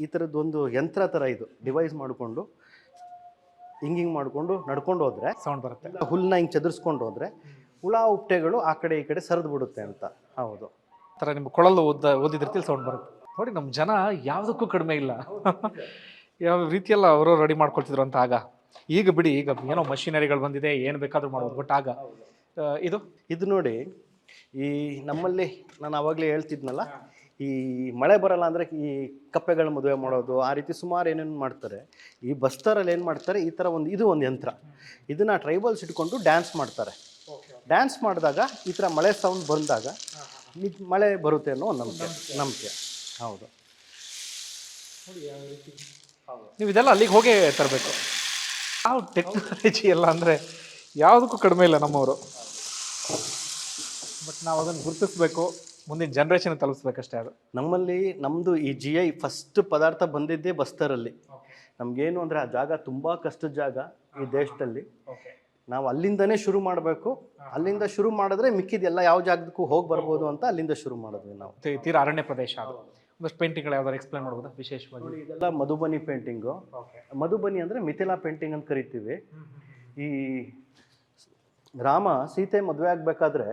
ಈ ಥರದ್ದು ಒಂದು ಯಂತ್ರ ಥರ ಇದು ಡಿವೈಸ್ ಮಾಡಿಕೊಂಡು ಹಿಂಗೆ ಹಿಂಗೆ ಮಾಡಿಕೊಂಡು ನಡ್ಕೊಂಡು ಹೋದ್ರೆ ಸೌಂಡ್ ಬರುತ್ತೆ. ಹುಲ್ಲನ್ನ ಹಿಂಗೆ ಚದುರಿಸ್ಕೊಂಡು ಹೋದರೆ ಹುಳ ಉಪ್ಟೆಗಳು ಆ ಕಡೆ ಈ ಕಡೆ ಸರಿದು ಬಿಡುತ್ತೆ ಅಂತ. ಹೌದು. ಆ ಥರ ನಿಮ್ಮ ಕೊಳಲು ಓದ ಓದಿದ್ರತಿಲ್ ಸೌಂಡ್ ಬರುತ್ತೆ. ನೋಡಿ ನಮ್ಮ ಜನ ಯಾವುದಕ್ಕೂ ಕಡಿಮೆ ಇಲ್ಲ. ಯಾವ ರೀತಿಯೆಲ್ಲ ಅವರು ರೆಡಿ ಮಾಡ್ಕೊಳ್ತಿದ್ರು ಅಂತ ಆಗ. ಈಗ ಬಿಡಿ ಈಗ ಏನೋ ಮಷಿನರಿಗಳು ಬಂದಿದೆ ಏನು ಬೇಕಾದರೂ ಮಾಡ್ಬೋದು ಬಟ್ ಆಗ ಇದು? ಇದು ನೋಡಿ ಈ ನಮ್ಮಲ್ಲಿ ನಾನು ಆವಾಗಲೇ ಹೇಳ್ತಿದ್ನಲ್ಲ ಈ ಮಳೆ ಬರಲ್ಲ ಅಂದರೆ ಈ ಕಪ್ಪೆಗಳ ಮದುವೆ ಮಾಡೋದು ಆ ರೀತಿ ಸುಮಾರು ಏನೇನು ಮಾಡ್ತಾರೆ ಈ ಬಸ್ತರಲ್ಲಿ ಏನು ಮಾಡ್ತಾರೆ ಈ ಥರ ಒಂದು ಇದು ಒಂದು ಯಂತ್ರ. ಇದನ್ನು ಟ್ರೈಬಲ್ಸ್ ಇಟ್ಕೊಂಡು ಡ್ಯಾನ್ಸ್ ಮಾಡ್ತಾರೆ. ಡ್ಯಾನ್ಸ್ ಮಾಡಿದಾಗ ಈ ಥರ ಮಳೆ ಸೌಂಡ್ ಬಂದಾಗ ಮಳೆ ಬರುತ್ತೆ ಅನ್ನೋ ಒಂದು ನಂಬಿಕೆ ನಂಬಿಕೆ. ಹೌದು. ನೀವು ಇದೆಲ್ಲ ಅಲ್ಲಿಗೆ ಹೋಗೇ ತರಬೇಕು. ಯಾವ ಟೆಕ್ನಾಲಜಿ ಎಲ್ಲ ಅಂದರೆ ಯಾವುದಕ್ಕೂ ಕಡಿಮೆ ಇಲ್ಲ ನಮ್ಮವರು. ಬಟ್ ನಾವು ಅದನ್ನು ಗುರುತಿಸ್ಬೇಕು ಮುಂದಿನ ಜನ್ರೇಷನ್ ತಲುಪಿಸ್ಬೇಕಷ್ಟೇ ಅದು. ನಮ್ಮಲ್ಲಿ ನಮ್ಮದು ಈ ಜಿ ಐ ಫಸ್ಟ್ ಪದಾರ್ಥ ಬಂದಿದ್ದೇ ಬಸ್ತರಲ್ಲಿ. ನಮಗೇನು ಅಂದರೆ ಆ ಜಾಗ ತುಂಬ ಕಷ್ಟದ ಜಾಗ ಈ ದೇಶದಲ್ಲಿ. ನಾವು ಅಲ್ಲಿಂದನೇ ಶುರು ಮಾಡಬೇಕು. ಅಲ್ಲಿಂದ ಶುರು ಮಾಡಿದ್ರೆ ಮಿಕ್ಕಿದೆಲ್ಲ ಯಾವ ಜಾಗಕ್ಕೂ ಹೋಗಿ ಬರ್ಬೋದು ಅಂತ ಅಲ್ಲಿಂದ ಶುರು ಮಾಡಿದ್ವಿ ನಾವು. ತೀರಾ ಅರಣ್ಯ ಪ್ರದೇಶ ಅದು. ಒಂದಷ್ಟು ಪೇಂಟಿಂಗ್ಗಳು ಯಾವ್ದಾರು ಎಕ್ಸ್ಪ್ಲೇನ್ ಮಾಡ್ಬೋದಾ ವಿಶೇಷವಾಗಿ? ನೋಡಿ ಇದೆಲ್ಲ ಮಧುಬನಿ ಪೇಂಟಿಂಗು. ಮಧುಬನಿ ಅಂದರೆ ಮಿಥಿಲಾ ಪೇಂಟಿಂಗ್ ಅಂತ ಕರಿತೀವಿ. ಈ ರಾಮ ಸೀತೆ ಮದುವೆ ಆಗಬೇಕಾದ್ರೆ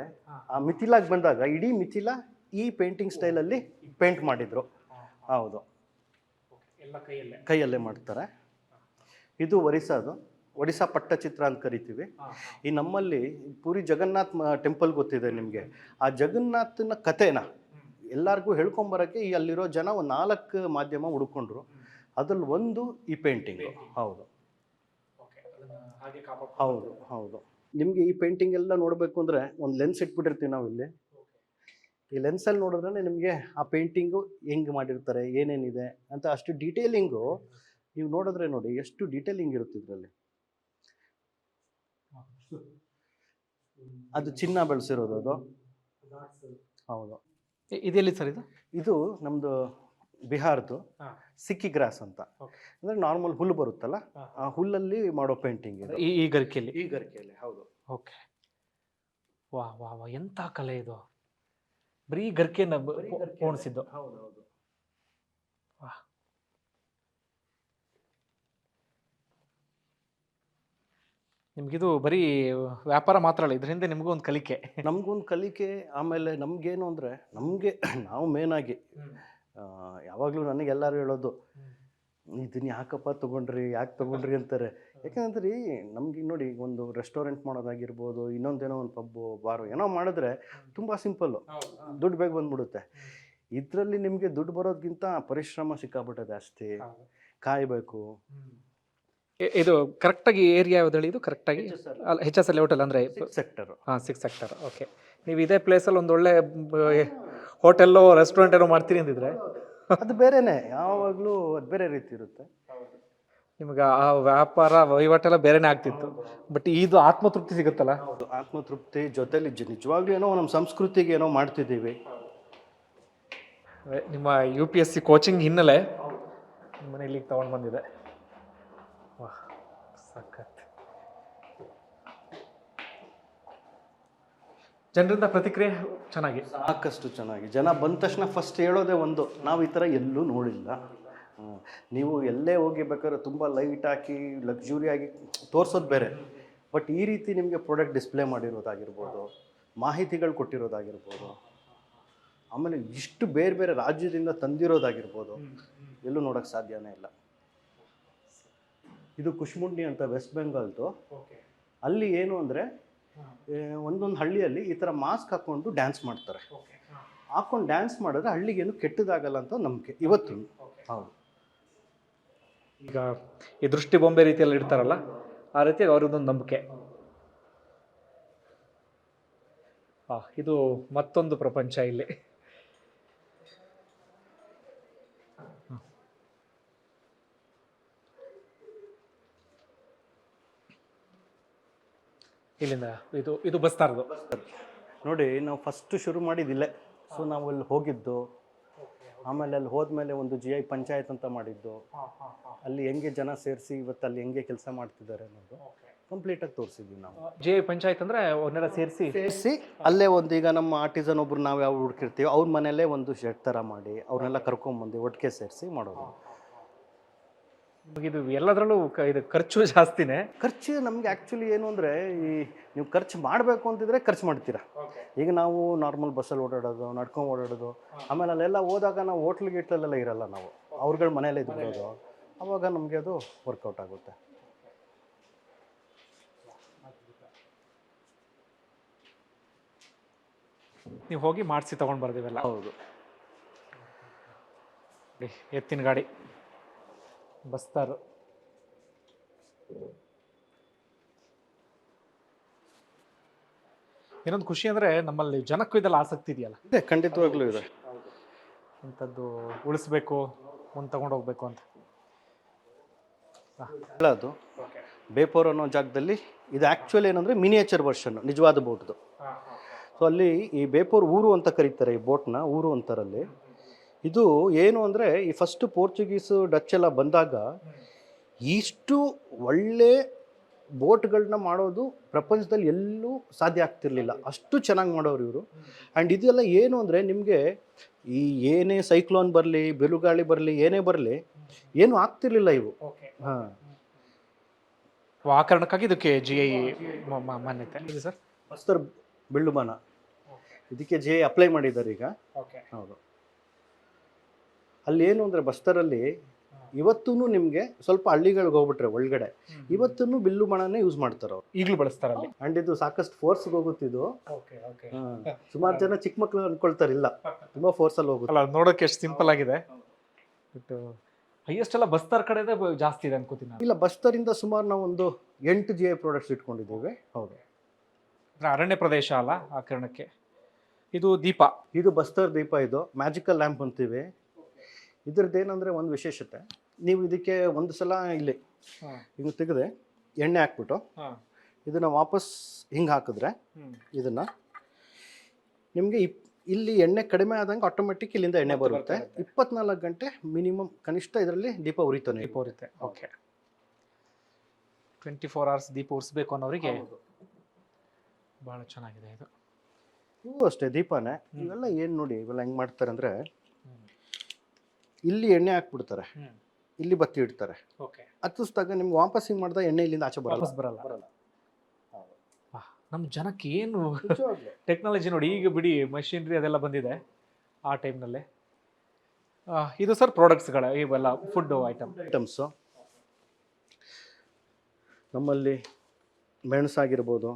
ಆ ಮಿಥಿಲಾಗ್ ಬಂದಾಗ ಇಡೀ ಮಿಥಿಲಾ ಈ ಪೇಂಟಿಂಗ್ ಸ್ಟೈಲಲ್ಲಿ ಪೇಂಟ್ ಮಾಡಿದ್ರು. ಹೌದು. ಎಲ್ಲ ಕೈಯಲ್ಲೇ? ಕೈಯಲ್ಲೇ ಮಾಡ್ತಾರೆ. ಇದು ಒರಿಸ್ಸಾದು ಒಡಿಸ್ಸಾ ಪಟ್ಟಚಿತ್ರ ಅಂತ ಕರಿತೀವಿ. ಈ ನಮ್ಮಲ್ಲಿ ಪೂರಿ ಜಗನ್ನಾಥ್ ಟೆಂಪಲ್ ಗೊತ್ತಿದೆ ನಿಮಗೆ. ಆ ಜಗನ್ನಾಥನ ಕಥೆನ? ಎಲ್ಲರಿಗೂ ಹೇಳ್ಕೊಂಬರೋಕ್ಕೆ ಈ ಅಲ್ಲಿರೋ ಜನ ಒಂದು ನಾಲ್ಕು ಮಾಧ್ಯಮ ಹುಡ್ಕೊಂಡ್ರು. ಅದ್ರಲ್ಲಿ ಒಂದು ಈ ಪೇಂಟಿಂಗು ಹೌದು. ಹೌದು ಹೌದು. ನಿಮಗೆ ಈ ಪೇಂಟಿಂಗ್ ಎಲ್ಲ ನೋಡಬೇಕು ಅಂದರೆ ಒಂದು ಲೆನ್ಸ್ ಇಟ್ಬಿಟ್ಟಿರ್ತೀವಿ ನಾವು ಇಲ್ಲಿ. ಈ ಲೆನ್ಸಲ್ಲಿ ನೋಡಿದ್ರೆ ನಿಮಗೆ ಆ ಪೇಂಟಿಂಗು ಹೆಂಗೆ ಮಾಡಿರ್ತಾರೆ ಏನೇನಿದೆ ಅಂತ ಅಷ್ಟು ಡೀಟೇಲಿಂಗು ನೀವು ನೋಡಿದ್ರೆ ನೋಡಿ ಎಷ್ಟು ಡೀಟೇಲಿಂಗ್ ಇರುತ್ತೆ ಇದರಲ್ಲಿ. ಅದು ಚಿನ್ನ ಬೆಳೆಸಿರೋದು ಅದು. ಹೌದು. ಇದೆಲ್ಲಿ ಸರ್ ಇದು? ಇದು ನಮ್ಮದು ಬಿಹಾರ್ದು. ಸಿಕ್ಕಿ ಗ್ರಾಸ್ ಅಂತ. ಅಂದ್ರೆ ನಾರ್ಮಲ್ ಹುಲ್ಲು ಬರುತ್ತಲ್ಲ ಆ ಹುಲ್ಲಲ್ಲಿ ಮಾಡೋ ಪೇಂಟಿಂಗ್ ಇದು. ಈ ಈ ಗರಿಕೆಯಲ್ಲಿ ಈ ಗರಿಕೆಯಲ್ಲಿ ಹೌದು. ಓಕೆ. ವಾ ವಾ ವಾ ಎಂಥ ಕಲೆ ಇದು. ಬರೀ ಗರ್ಕೆನ ಪೋಣಿಸಿದ್ದು ಹೌದು ಹೌದು. ನಿಮ್ಗಿದು ಬರೀ ವ್ಯಾಪಾರ ಮಾತ್ರ ಅಲ್ಲ ಇದರಿಂದ ನಿಮಗೂ ಒಂದು ಕಲಿಕೆ. ನಮಗೊಂದು ಕಲಿಕೆ ಆಮೇಲೆ ನಮಗೇನು ಅಂದರೆ ನಮಗೆ ನಾವು ಮೇನಾಗಿ ಯಾವಾಗಲೂ ನನಗೆಲ್ಲರೂ ಹೇಳೋದು ಇದನ್ನ ಯಾಕಪ್ಪ ತೊಗೊಂಡ್ರಿ ಯಾಕೆ ತೊಗೊಂಡ್ರಿ? ಅಂತಾರೆ. ಯಾಕಂದ್ರೆ ನಮ್ಗೆ ನೋಡಿ ಒಂದು ರೆಸ್ಟೋರೆಂಟ್ ಮಾಡೋದಾಗಿರ್ಬೋದು ಇನ್ನೊಂದೇನೋ ಒಂದು ಪಬ್ಬು ಬಾರು ಏನೋ ಮಾಡಿದ್ರೆ ತುಂಬ ಸಿಂಪಲ್ಲು ದುಡ್ಡು ಬೇಗ ಬಂದ್ಬಿಡುತ್ತೆ. ಇದರಲ್ಲಿ ನಿಮಗೆ ದುಡ್ಡು ಬರೋದಕ್ಕಿಂತ ಪರಿಶ್ರಮ ಸಿಕ್ಕಾಬಿಟ್ಟೆ ಜಾಸ್ತಿ ಕಾಯಬೇಕು. ಇದು ಕರೆಕ್ಟಾಗಿ ಏರಿಯಾ ಯಾವ್ದು ಹೇಳಿದ್ದು ಇದು ಕರೆಕ್ಟಾಗಿ ಅಲ್ಲ ಹೆಚ್ ಎಸ್ ಎಲ್ ಹೋಟೆಲ್ ಅಂದರೆ ಸೆಕ್ಟರ್ ಹಾಂ ಸಿಕ್ಸ್ ಸೆಕ್ಟರ್ ಓಕೆ ನೀವು ಇದೇ ಪ್ಲೇಸಲ್ಲಿ ಒಂದು ಒಳ್ಳೆ ಹೋಟೆಲ್ಲೋ ರೆಸ್ಟೋರೆಂಟ್ ಏನೋ ಮಾಡ್ತೀರಿ ಅಂದಿದ್ರೆ? ಅದು ಬೇರೆನೇ. ಯಾವಾಗಲೂ ಅದು ಬೇರೆ ರೀತಿ ಇರುತ್ತೆ. ನಿಮ್ಗೆ ಆ ವ್ಯಾಪಾರ ವಹಿವಾಟೆಲ್ಲ ಬೇರೆನೇ ಆಗ್ತಿತ್ತು. ಬಟ್ ಇದು ಆತ್ಮತೃಪ್ತಿ ಸಿಗುತ್ತಲ್ಲ? ಹೌದು ಆತ್ಮತೃಪ್ತಿ ಜೊತೆಲಿ ಜ- ನಿಜವಾಗ್ಲೂ ಏನೋ ನಮ್ಮ ಸಂಸ್ಕೃತಿಗೆ ಏನೋ ಮಾಡ್ತಿದ್ದೀವಿ. ನಿಮ್ಮ U P S C coaching ಹಿನ್ನೆಲೆ ನಿಮ್ಮನೆ ಇಲ್ಲಿಗೆ ತಗೊಂಡು ಬಂದಿದೆ. ಸಖತ್ ಜನರಿಂದ ಪ್ರತಿಕ್ರಿಯೆ ಚೆನ್ನಾಗಿ? ಸಾಕಷ್ಟು ಚೆನ್ನಾಗಿ. ಜನ ಬಂದ ತಕ್ಷಣ ಫಸ್ಟ್ ಹೇಳೋದೇ ಒಂದು. ನಾವು ಈ ಥರ ಎಲ್ಲೂ ನೋಡಿಲ್ಲ. ನೀವು ಎಲ್ಲೇ ಹೋಗಿ ಬೇಕಾದ್ರೆ ತುಂಬ ಲೈಟ್ ಹಾಕಿ ಲಕ್ಸುರಿಯಾಗಿ ತೋರಿಸೋದು ಬೇರೆ. ಬಟ್ ಈ ರೀತಿ ನಿಮಗೆ ಪ್ರಾಡಕ್ಟ್ ಡಿಸ್ಪ್ಲೇ ಮಾಡಿರೋದಾಗಿರ್ಬೋದು, ಮಾಹಿತಿಗಳು ಕೊಟ್ಟಿರೋದಾಗಿರ್ಬೋದು, ಆಮೇಲೆ ಇಷ್ಟು ಬೇರೆ ಬೇರೆ ರಾಜ್ಯದಿಂದ ತಂದಿರೋದಾಗಿರ್ಬೋದು, ಎಲ್ಲೂ ನೋಡೋಕ್ಕೆ ಸಾಧ್ಯನೇ ಇಲ್ಲ. ಇದು ಕುಶ್ಮುಂಡಿ ಅಂತ ವೆಸ್ಟ್ ಬೆಂಗಾಲ್ದು. ಅಲ್ಲಿ ಏನು ಅಂದರೆ ಒಂದೊಂದು ಹಳ್ಳಿಯಲ್ಲಿ ಈ ಥರ ಮಾಸ್ಕ್ ಹಾಕ್ಕೊಂಡು ಡ್ಯಾನ್ಸ್ ಮಾಡ್ತಾರೆ. ಹಾಕೊಂಡು ಡ್ಯಾನ್ಸ್ ಮಾಡಿದ್ರೆ ಹಳ್ಳಿಗೇನು ಕೆಟ್ಟದಾಗಲ್ಲ ಅಂತ ನಂಬಿಕೆ ಇವತ್ತು. ಹೌದು. ಈಗ ಈ ದೃಷ್ಟಿ ಬೊಂಬೆ ರೀತಿಯಲ್ಲಿ ಇಡ್ತಾರಲ್ಲ ಆ ರೀತಿ ಅವ್ರದ್ದೊಂದು ನಂಬಿಕೆ. ಆ, ಇದು ಮತ್ತೊಂದು ಪ್ರಪಂಚ ಇಲ್ಲಿ. ಇಲ್ಲಿಂದ ಇದು ಇದು ಬಸ್ತಾರದು ನೋಡಿ ನಾವು ಫಸ್ಟ್ ಶುರು ಮಾಡಿದ್ದಿಲ್ಲೇ. ಸೊ ನಾವು ಅಲ್ಲಿ ಹೋಗಿದ್ದು. ಆಮೇಲೆ ಅಲ್ಲಿ ಹೋದ್ಮೇಲೆ ಒಂದು ಜಿ ಐ ಪಂಚಾಯತ್ ಅಂತ ಮಾಡಿದ್ದು. ಅಲ್ಲಿ ಹೆಂಗೆ ಜನ ಸೇರಿಸಿ ಇವತ್ತು ಅಲ್ಲಿ ಹೆಂಗೆ ಕೆಲಸ ಮಾಡ್ತಿದ್ದಾರೆ ಅನ್ನೋದು ಕಂಪ್ಲೀಟ್ ಆಗಿ ತೋರಿಸಿದ್ವಿ ನಾವು. ಜೆ ಪಂಚಾಯತ್ ಅಂದ್ರೆ ಅವನ್ನೆಲ್ಲ ಸೇರಿಸಿ. ಸೇರಿಸಿ ಅಲ್ಲೇ ಒಂದು ಈಗ ನಮ್ಮ ಆರ್ಟಿಸನ್ ಒಬ್ರು ನಾವು ಯಾವ ಹುಡುಕಿರ್ತೀವಿ ಅವ್ರ ಮನೆಯಲ್ಲೇ ಒಂದು ಶೆಡ್ ಥರ ಮಾಡಿ ಅವ್ರನ್ನೆಲ್ಲ ಕರ್ಕೊಂಬಂದು ಒಟ್ಟಿಗೆ ಸೇರಿಸಿ ಮಾಡೋದು. ಇದು ಎಲ್ಲದರಲ್ಲೂ ಇದು ಖರ್ಚು ಜಾಸ್ತಿನೇ. ಖರ್ಚು ನಮಗೆ ಆ್ಯಕ್ಚುಲಿ ಏನು ಅಂದರೆ ಈ ನೀವು ಖರ್ಚು ಮಾಡಬೇಕು ಅಂತಿದ್ರೆ ಖರ್ಚು ಮಾಡ್ತೀರಾ. ಈಗ ನಾವು ನಾರ್ಮಲ್ ಬಸ್ಸಲ್ಲಿ ಓಡಾಡೋದು ನಡ್ಕೊಂಡು ಓಡಾಡೋದು ಆಮೇಲೆ ಅಲ್ಲೆಲ್ಲ ಹೋದಾಗ ನಾವು ಹೋಟ್ಲ್ ಗೀಟ್ಲಲ್ಲೆಲ್ಲ ಇರಲ್ಲ ನಾವು. ಅವ್ರಗಳ ಮನೆಯಲ್ಲೇ ಇದ್ಬಿಡೋದು. ಅವಾಗ ನಮಗೆ ಅದು ವರ್ಕೌಟ್ ಆಗುತ್ತೆ. ನೀವು ಹೋಗಿ ಮಾಡಿಸಿ ತೊಗೊಂಡು ಬರ್ದಿವೆಲ್ಲ? ಹೌದು. ಎತ್ತಿನ ಗಾಡಿ. ಬಸ್ತಾರು. ಇನ್ನೊಂದು ಖುಷಿ ಅಂದರೆ ನಮ್ಮಲ್ಲಿ ಜನಕ್ಕೂ ಇದೆಲ್ಲ ಆಸಕ್ತಿ ಇದೆಯಲ್ಲ? ಇದೆ ಖಂಡಿತವಾಗ್ಲೂ ಇದೆ. ಇಂಥದ್ದು ಉಳಿಸ್ಬೇಕು ಮುಂದೆ ತಗೊಂಡು ಹೋಗ್ಬೇಕು ಅಂತ. ಅದು ಬೇಪೋರ್ ಅನ್ನೋ ಜಾಗದಲ್ಲಿ ಇದು ಆ್ಯಕ್ಚುಲಿ ಏನಂದರೆ ಮಿನಿಯೇಚರ್ ವರ್ಷನ್ ನಿಜವಾದ ಬೋಟ್ದು ಸೊ ಅಲ್ಲಿ ಈ ಬೇಪೋರ್ ಊರು ಅಂತ ಕರೀತಾರೆ ಈ ಬೋಟ್ನ ಊರು ಅಂತಾರಲ್ಲಿ. ಇದು ಏನು ಅಂದರೆ ಈ ಫಸ್ಟ್ ಪೋರ್ಚುಗೀಸು ಡಚ್ ಎಲ್ಲ ಬಂದಾಗ ಇಷ್ಟು ಒಳ್ಳೆ ಬೋಟ್ಗಳನ್ನ ಮಾಡೋದು ಪ್ರಪಂಚದಲ್ಲಿ ಎಲ್ಲೂ ಸಾಧ್ಯ ಆಗ್ತಿರ್ಲಿಲ್ಲ. ಅಷ್ಟು ಚೆನ್ನಾಗಿ ಮಾಡೋರು ಇವರು. ಆ್ಯಂಡ್ ಇದೆಲ್ಲ ಏನು ಅಂದರೆ ನಿಮಗೆ ಈ ಏನೇ ಸೈಕ್ಲೋನ್ ಬರಲಿ ಬಿರುಗಾಳಿ ಬರಲಿ ಏನೇ ಬರಲಿ ಏನೂ ಆಗ್ತಿರ್ಲಿಲ್ಲ ಇವು. ಹಾಂ. ಆ ಕಾರಣಕ್ಕಾಗಿ ಇದಕ್ಕೆ ಜಿ ಐ ಮಾನ್ಯತೆ. ಇದೆ ಸರ್. ಬಸ್ತರ್ ಬಿಳ್ಳುಮಾನ ಇದಕ್ಕೆ ಐ ಅಪ್ಲೈ ಮಾಡಿದ್ದಾರೆ ಈಗ. ಹೌದು. ಅಲ್ಲಿ ಏನು ಅಂದರೆ ಬಸ್ತರಲ್ಲಿ ಇವತ್ತೂ ನಿಮಗೆ ಸ್ವಲ್ಪ ಹಳ್ಳಿಗಳಿಗೆ ಹೋಗ್ಬಿಟ್ರೆ ಒಳಗಡೆ ಇವತ್ತೂ ಬಿಲ್ಲು ಮಣನೇ ಯೂಸ್ ಮಾಡ್ತಾರೆ ಅವ್ರು ಈಗಲೂ ಬಳಸ್ತಾರಲ್ಲಿ ಅಂಡ್ ಇದು ಸಾಕಷ್ಟು ಫೋರ್ಸ್ಗೆ ಹೋಗುತ್ತಿದ್ದು ಸುಮಾರು ಜನ ಚಿಕ್ಕ ಮಕ್ಕಳು ಅನ್ಕೊಳ್ತಾರೆ ಇಲ್ಲ ತುಂಬ ಫೋರ್ಸಲ್ಲಿ ಹೋಗುತ್ತೆ. ಅಲ್ಲ ನೋಡೋಕೆ ಎಷ್ಟು ಸಿಂಪಲ್ ಆಗಿದೆ. ಹೈಯೆಸ್ಟ್ ಎಲ್ಲ ಬಸ್ತರ್ ಕಡೆ ಜಾಸ್ತಿ ಇದೆ ಅನ್ಕೋತೀನಿ ಇಲ್ಲ ಬಸ್ತರಿಂದ ಸುಮಾರು ನಾವು ಒಂದು ಎಂಟು ಜಿ ಐ ಪ್ರಾಡಕ್ಟ್ಸ್ ಇಟ್ಕೊಂಡಿದ್ದೇವೆ. ಹೌದು. ಅರಣ್ಯ ಪ್ರದೇಶ ಅಲ್ಲ ಆ ಕಾರಣಕ್ಕೆ. ಇದು ದೀಪ. ಇದು ಬಸ್ತರ್ ದೀಪ ಇದು. ಮ್ಯಾಜಿಕಲ್ ಲ್ಯಾಂಪ್ ಅಂತೀವಿ. ಇದ್ರದ್ದು ಏನಂದರೆ ಒಂದು ವಿಶೇಷತೆ. ನೀವು ಇದಕ್ಕೆ ಒಂದು ಸಲ ಇಲ್ಲಿ ಹಿಂಗೆ ತೆಗೆದೆ ಎಣ್ಣೆ ಹಾಕ್ಬಿಟ್ಟು ಇದನ್ನು ವಾಪಸ್ ಹಿಂಗೆ ಹಾಕಿದ್ರೆ ಇದನ್ನು ನಿಮಗೆ ಇಪ್ ಇಲ್ಲಿ ಎಣ್ಣೆ ಕಡಿಮೆ ಆದಂಗೆ ಆಟೋಮೆಟಿಕ್ ಇಲ್ಲಿಂದ ಎಣ್ಣೆ ಬರುತ್ತೆ. ಇಪ್ಪತ್ನಾಲ್ಕು ಗಂಟೆ ಮಿನಿಮಮ್ ಕನಿಷ್ಠ ಇದರಲ್ಲಿ ದೀಪ ಉರಿತಾನೆ ದೀಪ ಉರಿತೆ ಓಕೆ ಟ್ವೆಂಟಿ ಫೋರ್ ಅವರ್ಸ್ ದೀಪ ಉರಿಸ್ಬೇಕು ಅನ್ನೋರಿಗೆ ಬಹಳ ಚೆನ್ನಾಗಿದೆ ಇದು. ಇವು ಅಷ್ಟೇ ದೀಪನೇ. ಇವೆಲ್ಲ ಏನು ನೋಡಿ ಇವೆಲ್ಲ ಹೆಂಗೆ ಮಾಡ್ತಾರೆ ಅಂದರೆ ಇಲ್ಲಿ ಎಣ್ಣೆ ಹಾಕ್ಬಿಡ್ತಾರೆ. ಇಲ್ಲಿ ಬತ್ತಿ ಇಡ್ತಾರೆ. ಓಕೆ. ಹತ್ತಿಸ್ದಾಗ ನಿಮ್ಗೆ ವಾಪಸ್ ಹಿಂಗೆ ಮಾಡಿದಾಗ ಎಣ್ಣೆ ಇಲ್ಲಿಂದ ಆಚೆ ಬರಲ್ಲ. ವಾಪಸ್ ಬರಲ್ಲ. ಬರಲ್ಲ. ನಮ್ಮ ಜನಕ್ಕೆ ಏನು ಟೆಕ್ನಾಲಜಿ ನೋಡಿ ಈಗ ಬಿಡಿ ಮಷಿನ್ರಿ ಅದೆಲ್ಲ ಬಂದಿದೆ ಆ ಟೈಮ್ನಲ್ಲಿ. ಇದು ಸರ್ ಪ್ರಾಡಕ್ಟ್ಸ್ಗಳ ಇವೆಲ್ಲ ಫುಡ್ ಐಟಮ್ ಐಟಮ್ಸು ನಮ್ಮಲ್ಲಿ ಮೆಣಸಾಗಿರ್ಬೋದು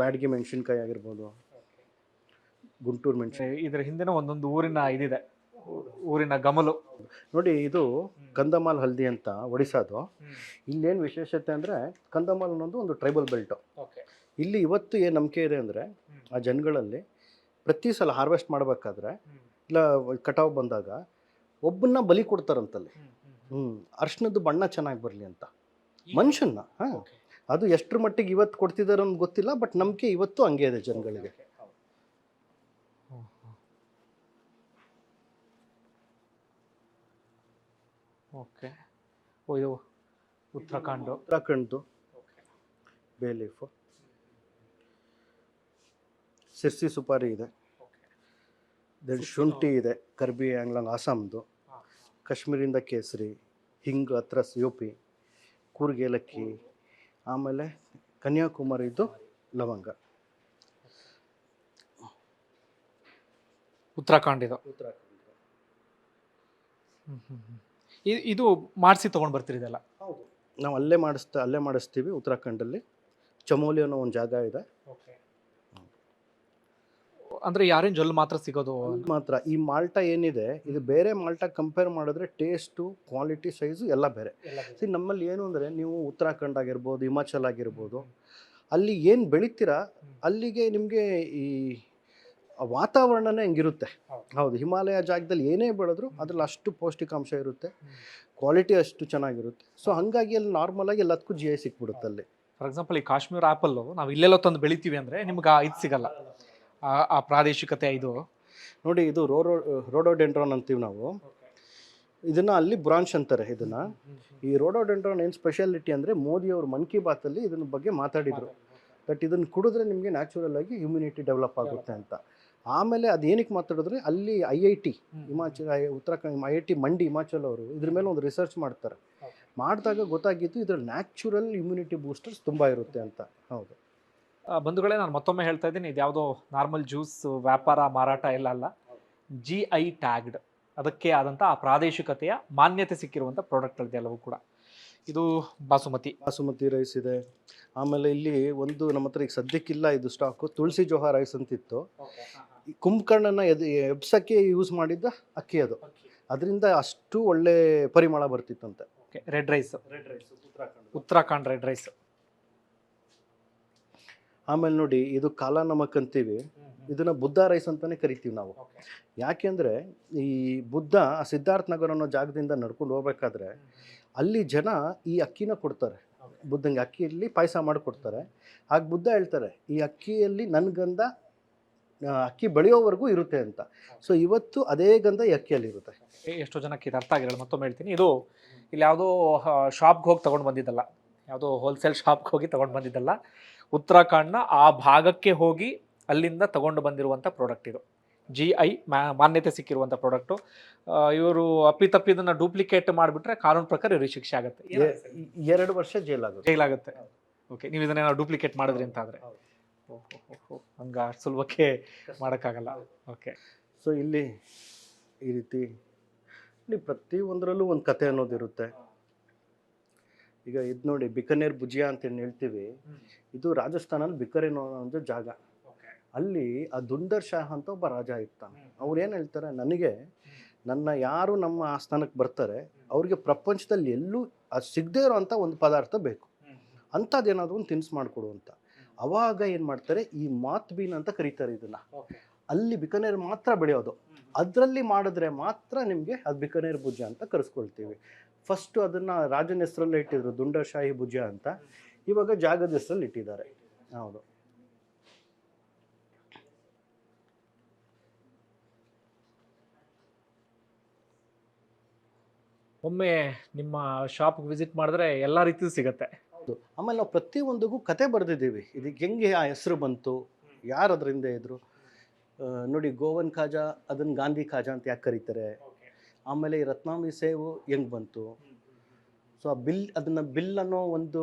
ಬ್ಯಾಡಗಿ ಮೆಣಸಿನ್ಕಾಯಿ ಆಗಿರ್ಬೋದು ಗುಂಟೂರು ಮೆಣಸಿನ ಇದರ ಹಿಂದಿನ ಒಂದೊಂದು ಊರಿನ ಇದಿದೆ. ಊರಿನ ಗಮಲು. ನೋಡಿ ಇದು ಕಂದಮಾಲ್ ಹಲ್ದಿ ಅಂತ ಒಡಿಸಾದು ಇಲ್ಲೇನು ವಿಶೇಷತೆ ಅಂದರೆ ಕಂದಮಾಲ್ ಅನ್ನೋದು ಒಂದು ಟ್ರೈಬಲ್ ಬೆಲ್ಟು ಇಲ್ಲಿ ಇವತ್ತು ಏನು ನಂಬಿಕೆ ಇದೆ ಅಂದರೆ ಆ ಜನಗಳಲ್ಲಿ ಪ್ರತಿ ಸಲ ಹಾರ್ವೆಸ್ಟ್ ಮಾಡಬೇಕಾದ್ರೆ ಇಲ್ಲ ಕಟಾವು ಬಂದಾಗ ಒಬ್ಬನ್ನ ಬಲಿ ಕೊಡ್ತಾರಂತಲ್ಲಿ. ಹ್ಞೂ ಅರ್ಶನದ್ದು ಬಣ್ಣ ಚೆನ್ನಾಗಿ ಬರಲಿ ಅಂತ. ಮನುಷ್ಯನ್ನ ಹಾಂ. ಅದು ಎಷ್ಟರ ಮಟ್ಟಿಗೆ ಇವತ್ತು ಕೊಡ್ತಿದ್ದಾರೆ ಅನ್ನೋದು ಗೊತ್ತಿಲ್ಲ ಬಟ್ ನಂಬಿಕೆ ಇವತ್ತು ಹಂಗೆ ಇದೆ ಜನಗಳಿಗೆ. ಓಕೆ. ಓ ಇದು ಉತ್ತರಾಖಂಡ್. ಉತ್ತರಾಖಂಡ್ದು. ಬೇ ಲೀಫು ಸಿರ್ಸಿ ಸುಪಾರಿ ಇದೆ. ದೆನ್ ಶುಂಠಿ ಇದೆ ಕರ್ಬಿ ಆಂಗ್ಲಂಗ್ ಆಸಾಮ್ದು ಕಾಶ್ಮೀರಿಂದ ಕೇಸರಿ ಹಿಂಗ್ ಹತ್ರ ಯು ಪಿ ಕೂರ್ಗ್ ಏಲಕ್ಕಿ ಆಮೇಲೆ ಕನ್ಯಾಕುಮಾರಿದು ಲವಂಗ. ಉತ್ತರಾಖಂಡ್ ಇದು. ಇ- ಇದು ಮಾಡಿಸಿ ತೊಗೊಂಡು ಬರ್ತೀರಿ ಇದೆಲ್ಲ? ನಾವು ಅಲ್ಲೇ ಮಾಡಿಸ್ತಾ ಅಲ್ಲೇ ಮಾಡಿಸ್ತೀವಿ ಉತ್ತರಾಖಂಡಲ್ಲಿ. ಚಮೋಲಿ ಅನ್ನೋ ಒಂದು ಜಾಗ ಇದೆ. ಅಂದ್ರೆ ಯಾರೇನು ಜೊಲ್ ಮಾತ್ರ ಸಿಗೋದು? ಮಾತ್ರ. ಈ ಮಾಲ್ಟ ಏನಿದೆ ಇದು ಬೇರೆ ಮಾಲ್ಟ ಕಂಪೇರ್ ಮಾಡಿದ್ರೆ ಟೇಸ್ಟು ಕ್ವಾಲಿಟಿ ಸೈಜು ಎಲ್ಲ ಬೇರೆ. ಸಿ ನಮ್ಮಲ್ಲಿ ಏನು ಅಂದರೆ ನೀವು ಉತ್ತರಾಖಂಡ್ ಆಗಿರ್ಬೋದು ಹಿಮಾಚಲ್ ಆಗಿರ್ಬೋದು ಅಲ್ಲಿ ಏನು ಬೆಳಿತೀರಾ ಅಲ್ಲಿಗೆ ನಿಮಗೆ ಈ ವಾತಾವರಣನೇ ಹಂಗಿರುತ್ತೆ? ಹೌದು. ಹಿಮಾಲಯ ಜಾಗದಲ್ಲಿ ಏನೇ ಬೆಳೆದ್ರು ಅದ್ರಲ್ಲಿ ಅಷ್ಟು ಪೌಷ್ಟಿಕಾಂಶ ಇರುತ್ತೆ ಕ್ವಾಲಿಟಿ ಅಷ್ಟು ಚೆನ್ನಾಗಿರುತ್ತೆ. ಸೊ ಹಾಗಾಗಿ ಅಲ್ಲಿ ನಾರ್ಮಲಾಗಿ ಎಲ್ಲದಕ್ಕೂ ಜಿ ಐ ಸಿಕ್ಬಿಡುತ್ತೆ ಅಲ್ಲಿ. ಫಾರ್ ಎಕ್ಸಾಂಪಲ್ ಈ ಕಾಶ್ಮೀರ ಆ್ಯಪಲ್ಲು ನಾವು ಇಲ್ಲೆಲ್ಲ ತಂದು ಬೆಳಿತೀವಿ ಅಂದರೆ ನಿಮ್ಗೆ ಆ ಇದು ಸಿಗಲ್ಲ. ಆ- ಆ ಪ್ರಾದೇಶಿಕತೆ ಇದು. ನೋಡಿ ಇದು ರೋರೋ ರೋಡೋಡೆಂಡ್ರಾನ್ ಅಂತೀವಿ ನಾವು. ಇದನ್ನ ಅಲ್ಲಿ ಬ್ರಾಂಚ್ ಅಂತಾರೆ ಇದನ್ನ. ಈ ರೋಡೋಡೆಂಡ್ರಾನ್ ಏನು ಸ್ಪೆಷಾಲಿಟಿ ಅಂದರೆ ಮೋದಿಯವರು ಮನ್ ಕಿ ಬಾತಲ್ಲಿ ಇದನ್ನ ಬಗ್ಗೆ ಮಾತಾಡಿದರು. ಬಟ್ ಇದನ್ನು ಕುಡಿದ್ರೆ ನಿಮಗೆ ನ್ಯಾಚುರಲ್ ಆಗಿ ಇಮ್ಯುನಿಟಿ ಡೆವಲಪ್ ಆಗುತ್ತೆ ಅಂತ. ಆಮೇಲೆ ಅದೇನಕ್ಕೆ ಮಾತಾಡಿದ್ರೆ ಅಲ್ಲಿ I I T Himachal Uttarakhand I I T Mandi Himachal ಅವರು ಇದ್ರ ಮೇಲೆ ಒಂದು ರಿಸರ್ಚ್ ಮಾಡ್ತಾರೆ. ಮಾಡಿದಾಗ ಗೊತ್ತಾಗಿತ್ತು ಇದ್ರ ನ್ಯಾಚುರಲ್ ಇಮ್ಯುನಿಟಿ ಬೂಸ್ಟರ್ಸ್ ತುಂಬ ಇರುತ್ತೆ ಅಂತ. ಹೌದು. ಬಂಧುಗಳೇ ನಾನು ಮತ್ತೊಮ್ಮೆ ಹೇಳ್ತಾ ಇದ್ದೀನಿ ಇದು ಯಾವುದೋ ನಾರ್ಮಲ್ ಜ್ಯೂಸ್ ವ್ಯಾಪಾರ ಮಾರಾಟ ಎಲ್ಲ ಅಲ್ಲ. ಜಿ ಐ ಟ್ಯಾಗ್ಡ್ ಅದಕ್ಕೆ ಆದಂಥ ಆ ಪ್ರಾದೇಶಿಕತೆಯ ಮಾನ್ಯತೆ ಸಿಕ್ಕಿರುವಂಥ ಪ್ರಾಡಕ್ಟ್ಗಳಿದೆ ಎಲ್ಲವೂ ಕೂಡ. ಇದು ಬಾಸುಮತಿ. ಬಾಸುಮತಿ ರೈಸ್ ಇದೆ. ಆಮೇಲೆ ಇಲ್ಲಿ ಒಂದು ನಮ್ಮ ಹತ್ರ ಈಗ ಸದ್ಯಕ್ಕಿಲ್ಲ ಇದು ಸ್ಟಾಕು ತುಳಸಿ ಜೋಹರ್ ರೈಸ್ ಅಂತಿತ್ತು. ಕುಂಭಕರ್ಣನ ಎದ್ ಎಬ್ಸಕ್ಕೆ ಯೂಸ್ ಮಾಡಿದ್ದ ಅಕ್ಕಿ ಅದು. ಅದರಿಂದ ಅಷ್ಟು ಒಳ್ಳೆ ಪರಿಮಳ ಬರ್ತಿತ್ತಂತೆ. Red rice red rice Uttarakhand. Red rice ಆಮೇಲೆ ನೋಡಿ ಇದು ಕಾಲ ನಮಕ್ ಅಂತೀವಿ ಇದನ್ನ ಬುದ್ಧ ರೈಸ್ ಅಂತಾನೆ ಕರಿತೀವಿ ನಾವು. ಯಾಕೆಂದ್ರೆ ಈ ಬುದ್ಧ ಆ ಸಿದ್ಧಾರ್ಥ ನಗರ ಅನ್ನೋ ಜಾಗದಿಂದ ನಡ್ಕೊಂಡು ಹೋಗ್ಬೇಕಾದ್ರೆ ಅಲ್ಲಿ ಜನ ಈ ಅಕ್ಕಿನ ಕೊಡ್ತಾರೆ. ಬುದ್ಧಂಗೆ ಅಕ್ಕಿಯಲ್ಲಿ ಪಾಯಸ ಮಾಡಿಕೊಡ್ತಾರೆ ಆಗ ಬುದ್ಧ ಹೇಳ್ತಾರೆ ಈ ಅಕ್ಕಿಯಲ್ಲಿ ನನ್ನ ಗಂಧ ಆ, ಅಕ್ಕಿ ಬೆಳೆಯೋವರೆಗೂ ಇರುತ್ತೆ ಅಂತ. ಸೊ ಇವತ್ತು ಅದೇ ಗಂಧ ಈ ಅಕ್ಕಿಯಲ್ಲಿ ಇರುತ್ತೆ ಎಷ್ಟೋ ಜನಕ್ಕೆ ಇದು ಅರ್ಥ ಆಗಿರಲ್ಲ ಮತ್ತೊಮ್ಮೆ ಹೇಳ್ತೀನಿ. ಇದು ಇಲ್ಲಿ ಯಾವುದೋ ಶಾಪ್ಗೆ ಹೋಗಿ ತಗೊಂಡು ಬಂದಿದ್ದಲ್ಲ. ಯಾವುದೋ ಹೋಲ್ಸೇಲ್ ಶಾಪ್ಗೆ ಹೋಗಿ ತಗೊಂಡು ಬಂದಿದ್ದಲ್ಲ. ಉತ್ತರಾಖಂಡ್ನ ಆ ಭಾಗಕ್ಕೆ ಹೋಗಿ ಅಲ್ಲಿಂದ ತಗೊಂಡು ಬಂದಿರುವಂಥ ಪ್ರಾಡಕ್ಟ್ ಇದು. ಜಿ ಐ ಮಾನ್ಯತೆ ಸಿಕ್ಕಿರುವಂಥ ಪ್ರಾಡಕ್ಟು ಇವರು ಅಪ್ಪಿತಪ್ಪಿದನ್ನು ಡೂಪ್ಲಿಕೇಟ್ ಮಾಡಿಬಿಟ್ರೆ ಕಾನೂನು ಪ್ರಕಾರ ಇವರಿಗೆ ಶಿಕ್ಷೆ ಆಗುತ್ತೆ. ಎರಡು ವರ್ಷ ಜೈಲಾಗುತ್ತೆ. ಜೈಲಾಗುತ್ತೆ. ಓಕೆ ನೀವು ಇದನ್ನೇನೋ ಡೂಪ್ಲಿಕೇಟ್ ಮಾಡಿದ್ರಿ ಅಂತ ಆದರೆ ಹಂಗ ಅಷ್ಟ್ ಸುಲಭಕ್ಕೆ ಮಾಡೋಕ್ಕಾಗಲ್ಲ. ಓಕೆ ಸೊ ಇಲ್ಲಿ ಈ ರೀತಿ ಇಲ್ಲಿ ಪ್ರತಿ ಒಂದರಲ್ಲೂ ಒಂದು ಕತೆ ಅನ್ನೋದಿರುತ್ತೆ ಈಗ ಇದು ನೋಡಿ ಬಿಕನೇರ್ ಭುಜಿಯಾ ಅಂತ ಏನು ಹೇಳ್ತೀವಿ ಇದು ರಾಜಸ್ಥಾನಲ್ಲಿ ಬಿಕನೇರ್ ಅನ್ನೋ ಒಂದು ಜಾಗ. ಅಲ್ಲಿ ಆ ದುಂದರ್ ಶಾಹ ಅಂತ ಒಬ್ಬ ರಾಜ ಇರ್ತಾನೆ. ಅವ್ರು ಏನು ಹೇಳ್ತಾರೆ ನನಗೆ ನನ್ನ ಯಾರು ನಮ್ಮ ಆಸ್ಥಾನಕ್ಕೆ ಬರ್ತಾರೆ ಅವ್ರಿಗೆ ಪ್ರಪಂಚದಲ್ಲಿ ಎಲ್ಲೂ ಅದು ಸಿಗದೇ ಇರೋವಂಥ ಒಂದು ಪದಾರ್ಥ ಬೇಕು. ಅಂಥದ್ದೇನಾದ್ರು ಒಂದು ತಿನ್ಸು ಮಾಡಿಕೊಡು ಅಂತ. ಅವಾಗ ಏನು ಮಾಡ್ತಾರೆ ಈ ಮಾತ್ ಬೀನ್ ಅಂತ ಕರೀತಾರೆ ಇದನ್ನ. ಅಲ್ಲಿ ಬಿಕನೇರ್ ಮಾತ್ರ ಬೆಳೆಯೋದು. ಅದರಲ್ಲಿ ಮಾಡಿದ್ರೆ ಮಾತ್ರ ನಿಮಗೆ ಅದು ಬಿಕನೇರ್ ಭುಜ ಅಂತ ಕರೆಸ್ಕೊಳ್ತೀವಿ. ಫಸ್ಟು ಅದನ್ನು ರಾಜನ ಹೆಸರಲ್ಲೇ ಇಟ್ಟಿದ್ರು ದುಂಡಶಾಹಿ ಭುಜ ಅಂತ. ಇವಾಗ ಜಾಗದ ಹೆಸರಲ್ಲಿ ಇಟ್ಟಿದ್ದಾರೆ. ಹೌದು. ಒಮ್ಮೆ ನಿಮ್ಮ ಶಾಪ್ಗೆ ವಿಸಿಟ್ ಮಾಡಿದ್ರೆ ಎಲ್ಲ ರೀತಿಯೂ ಸಿಗುತ್ತೆ. ಆಮೇಲೆ ನಾವು ಪ್ರತಿಯೊಂದಿಗೂ ಕತೆ ಬರೆದಿದ್ದೀವಿ ಇದಕ್ಕೆ ಹೆಂಗೆ ಆ ಹೆಸರು ಬಂತು ಯಾರು ಅದರಿಂದ ಇದ್ರು ನೋಡಿ ಗೋವನ್ ಖಾಜಾ ಅದನ್ನು ಗಾಂಧಿ ಖಾಜಾ ಅಂತ ಯಾಕೆ ಕರೀತಾರೆ ಆಮೇಲೆ ಈ ರತ್ನಾಮಿ ಸೇವು ಹೆಂಗೆ ಬಂತು ಸೊ ಆ ಬಿಲ್ ಅದನ್ನು ಬಿಲ್ ಅನ್ನೋ ಒಂದು